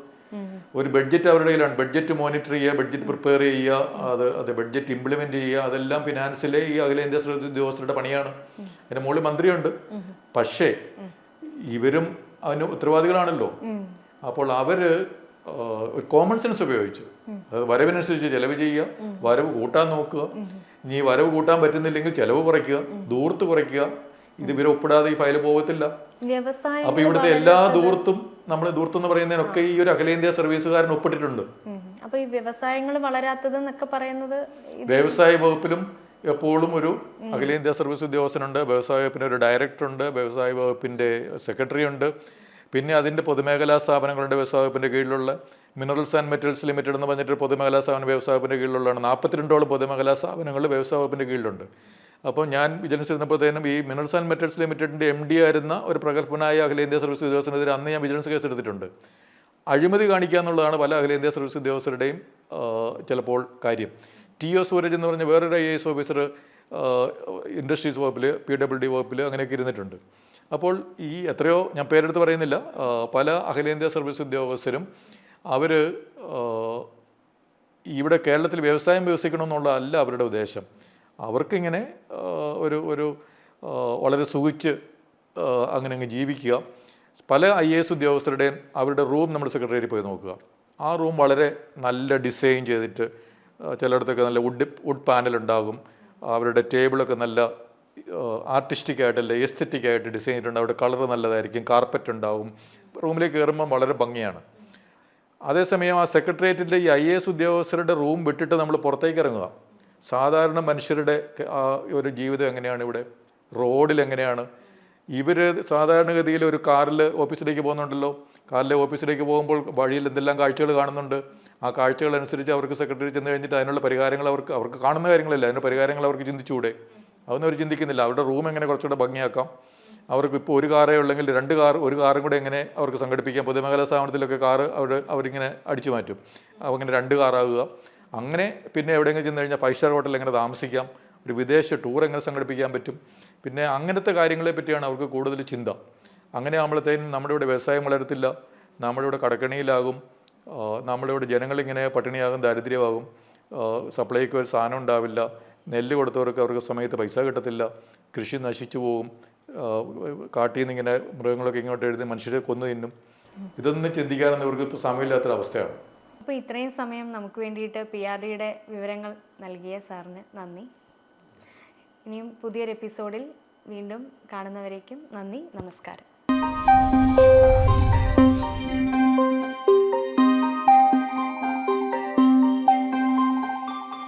ഒരു ബഡ്ജറ്റ് അവരുടെ കയ്യിലാണ്. ബഡ്ജറ്റ് മോണിറ്റർ ചെയ്യുക ബഡ്ജറ്റ് പ്രിപ്പയർ ചെയ്യുക അത് അത് ബഡ്ജറ്റ് ഇംപ്ലിമെന്റ് ചെയ്യുക അതെല്ലാം ഫിനാൻസിലെ ഈ അഖിലേന്ത്യാ ഉദ്യോഗസ്ഥരുടെ പണിയാണ്. അതിന് മുകളിൽ മന്ത്രിയുണ്ട്. പക്ഷേ ഇവരും അതിന് ഉത്തരവാദികളാണല്ലോ. അപ്പോൾ അവർ ഒരു കോമൺ സെൻസ് ഉപയോഗിച്ചു. അത് വരവിനനുസരിച്ച് ചെലവ് ചെയ്യുക വരവ് കൂട്ടാൻ നോക്കുക. ഇനി വരവ് കൂട്ടാൻ പറ്റുന്നില്ലെങ്കിൽ ചെലവ് കുറയ്ക്കുക ദൂർത്ത് കുറയ്ക്കുക ഇത് ഇവർ ഒപ്പിടാതെ ഈ ഫയൽ പോകത്തില്ല. വ്യവസായം അപ്പൊ ഇവിടുത്തെ എല്ലാ ദൂർത്തും നമ്മൾ ദൂർത്തും എന്ന് പറയുന്നതിനൊക്കെ ഈ ഒരു അഖിലേന്ത്യാ സർവീസുകാരൻ ഒപ്പിട്ടിട്ടുണ്ട്. അപ്പൊ ഈ വ്യവസായങ്ങൾ വളരാത്തത് എന്നൊക്കെ പറയുന്നത് വ്യവസായ വകുപ്പിലും എപ്പോഴും ഒരു അഖിലേന്ത്യാ സർവീസ് ഉദ്യോഗസ്ഥനുണ്ട്. വ്യവസായ വകുപ്പിന്റെ ഒരു ഡയറക്ടർ ഉണ്ട് വ്യവസായ വകുപ്പിന്റെ സെക്രട്ടറി ഉണ്ട് പിന്നെ അതിന്റെ പൊതുമേഖലാ സ്ഥാപനങ്ങളുടെ വ്യവസായ വകുപ്പിന്റെ കീഴിലുള്ള മിനറൽസ് ആൻഡ് മെറ്റൽസ് ലിമിറ്റഡ് എന്ന് പറഞ്ഞിട്ട് പൊതുമേഖലാ സ്ഥാപന വ്യവസായ വകുപ്പിന്റെ കീഴിലുള്ളതാണ്. നാൽപ്പത്തിരണ്ടോളം പൊതുമേഖലാ സ്ഥാപനങ്ങൾ വ്യവസായ വകുപ്പിന്റെ കീഴിലുണ്ട്. അപ്പോൾ ഞാൻ വിജിലൻസ് ഇരുന്നപ്പോഴത്തേനും ഈ മിനറൽസ് ആൻഡ് മെറ്റൽസ് ലിമിറ്റഡിന്റെ എം ഡി ആയിരുന്ന ഒരു പ്രഗത്ഭനായ അഖിലേന്ത്യാ സർവീസ് ഉദ്യോഗസ്ഥനെതിരെ അന്ന് ഞാൻ വിജിലൻസ് കേസ് എടുത്തിട്ടുണ്ട് അഴിമതി കാണിക്കുക എന്നുള്ളതാണ് പല അഖിലേന്ത്യാ സർവീസ് ഉദ്യോഗസ്ഥരുടെയും ചിലപ്പോൾ കാര്യം. ടി ഒ സൂരജ് എന്ന് പറഞ്ഞ വേറൊരു ഐ എസ് ഓഫീസർ ഇൻഡസ്ട്രീസ് വകുപ്പിൽ പി ഡബ്ല്യു ഡി വകുപ്പിൽ അങ്ങനെയൊക്കെ ഇരുന്നിട്ടുണ്ട്. അപ്പോൾ ഈ എത്രയോ ഞാൻ പേരെടുത്ത് പറയുന്നില്ല പല അഖിലേന്ത്യാ സർവീസ് ഉദ്യോഗസ്ഥരും അവർ ഇവിടെ കേരളത്തിൽ വ്യവസായം വികസിക്കണമെന്നുള്ള അല്ല അവരുടെ ഉദ്ദേശം. അവർക്കിങ്ങനെ ഒരു ഒരു വളരെ സുഖിച്ച് അങ്ങനെ അങ്ങ് ജീവിക്കുക. പല ഐ എ എസ് ഉദ്യോഗസ്ഥരുടെയും അവരുടെ റൂം നമ്മുടെ സെക്രട്ടറിയിൽ പോയി നോക്കുക. ആ റൂം വളരെ നല്ല ഡിസൈൻ ചെയ്തിട്ട് ചിലയിടത്തൊക്കെ നല്ല വുഡ് വുഡ് പാനൽ ഉണ്ടാകും. അവരുടെ ടേബിളൊക്കെ നല്ല ആർട്ടിസ്റ്റിക് ആയിട്ടല്ല എസ്തറ്റിക് ആയിട്ട് ഡിസൈൻ ചെയ്തിട്ടുണ്ട്. അവിടെ കളർ നല്ലതായിരിക്കും കാർപ്പറ്റ് ഉണ്ടാകും റൂമിലേക്ക് കയറുമ്പോൾ വളരെ ഭംഗിയാണ്. അതേസമയം ആ സെക്രട്ടേറിയറ്റിന്റെ ഈ ഐ എ എസ് ഉദ്യോഗസ്ഥരുടെ റൂം വിട്ടിട്ട് നമ്മൾ പുറത്തേക്ക് ഇറങ്ങുക. സാധാരണ മനുഷ്യരുടെ ഒരു ജീവിതം എങ്ങനെയാണ് ഇവിടെ? റോഡിൽ എങ്ങനെയാണ്? ഇവർ സാധാരണഗതിയിൽ ഒരു കാറിൽ ഓഫീസിലേക്ക് പോകുന്നുണ്ടല്ലോ. കാറിലെ ഓഫീസിലേക്ക് പോകുമ്പോൾ വഴിയിൽ എന്തെല്ലാം കാഴ്ചകൾ കാണുന്നുണ്ട്? ആ കാഴ്ചകൾ അനുസരിച്ച് അവർക്ക് സെക്രട്ടറി ചെന്ന് കഴിഞ്ഞിട്ട് അതിനുള്ള പരിഹാരങ്ങൾ അവർക്ക് അവർക്ക് കാണുന്ന കാര്യങ്ങളല്ല? അതിന്റെ പരിഹാരങ്ങൾ അവർക്ക് ചിന്തിച്ചുകൂടെ? അതൊന്നും അവർ ചിന്തിക്കുന്നില്ല. അവരുടെ റൂം എങ്ങനെ കുറച്ചുകൂടെ ഭംഗിയാക്കാം? അവർക്ക് ഇപ്പോൾ ഒരു കാറേ ഉള്ളെങ്കിൽ രണ്ട് കാർ ഒരു കാറും കൂടെ എങ്ങനെ അവർക്ക് സംഘടിപ്പിക്കാം? പൊതുമേഖലാ സ്ഥാപനത്തിലൊക്കെ കാറ് അവർ അവരിങ്ങനെ അടിച്ചു മാറ്റും. അങ്ങനെ രണ്ട് കാറാകുക. അങ്ങനെ പിന്നെ എവിടെയെങ്കിലും ചെന്ന് കഴിഞ്ഞാൽ ഫൈവ് സ്റ്റാർ ഹോട്ടലിൽ എങ്ങനെ താമസിക്കാം? ഒരു വിദേശ ടൂർ എങ്ങനെ സംഘടിപ്പിക്കാൻ പറ്റും? പിന്നെ അങ്ങനത്തെ കാര്യങ്ങളെ പറ്റിയാണ് അവർക്ക് കൂടുതൽ ചിന്ത. അങ്ങനെ ആകുമ്പോഴത്തേനും നമ്മുടെ ഇവിടെ വ്യവസായം വളരത്തില്ല. നമ്മുടെ ഇവിടെ കടക്കണിയിലാകും. നമ്മുടെ ഇവിടെ ജനങ്ങളിങ്ങനെ പട്ടിണിയാകും ദാരിദ്ര്യമാകും. സപ്ലൈക്ക് ഒരു സാധനം ഉണ്ടാവില്ല. നെല്ല് കൊടുത്തവർക്ക് അവർക്ക് സമയത്ത് പൈസ കിട്ടത്തില്ല. കൃഷി നശിച്ചു പോകും. കാട്ടിൽ നിന്ന് ഇങ്ങനെ മൃഗങ്ങളൊക്കെ ഇങ്ങോട്ട് എഴുതി മനുഷ്യരെ കൊന്നു തിന്നും. ഇതൊന്നും ചിന്തിക്കാനൊന്നും ഇവർക്ക് ഇപ്പോൾ സമയമില്ലാത്തൊരവസ്ഥയാണ്. അപ്പോൾ ഇത്രയും സമയം നമുക്ക് വേണ്ടിയിട്ട് പി ആർ ഡിയുടെ വിവരങ്ങൾ നൽകിയ സാറിന് നന്ദി. ഇനിയും പുതിയൊരു എപ്പിസോഡിൽ വീണ്ടും കാണുന്നവരേക്കും നന്ദി. നമസ്കാരം.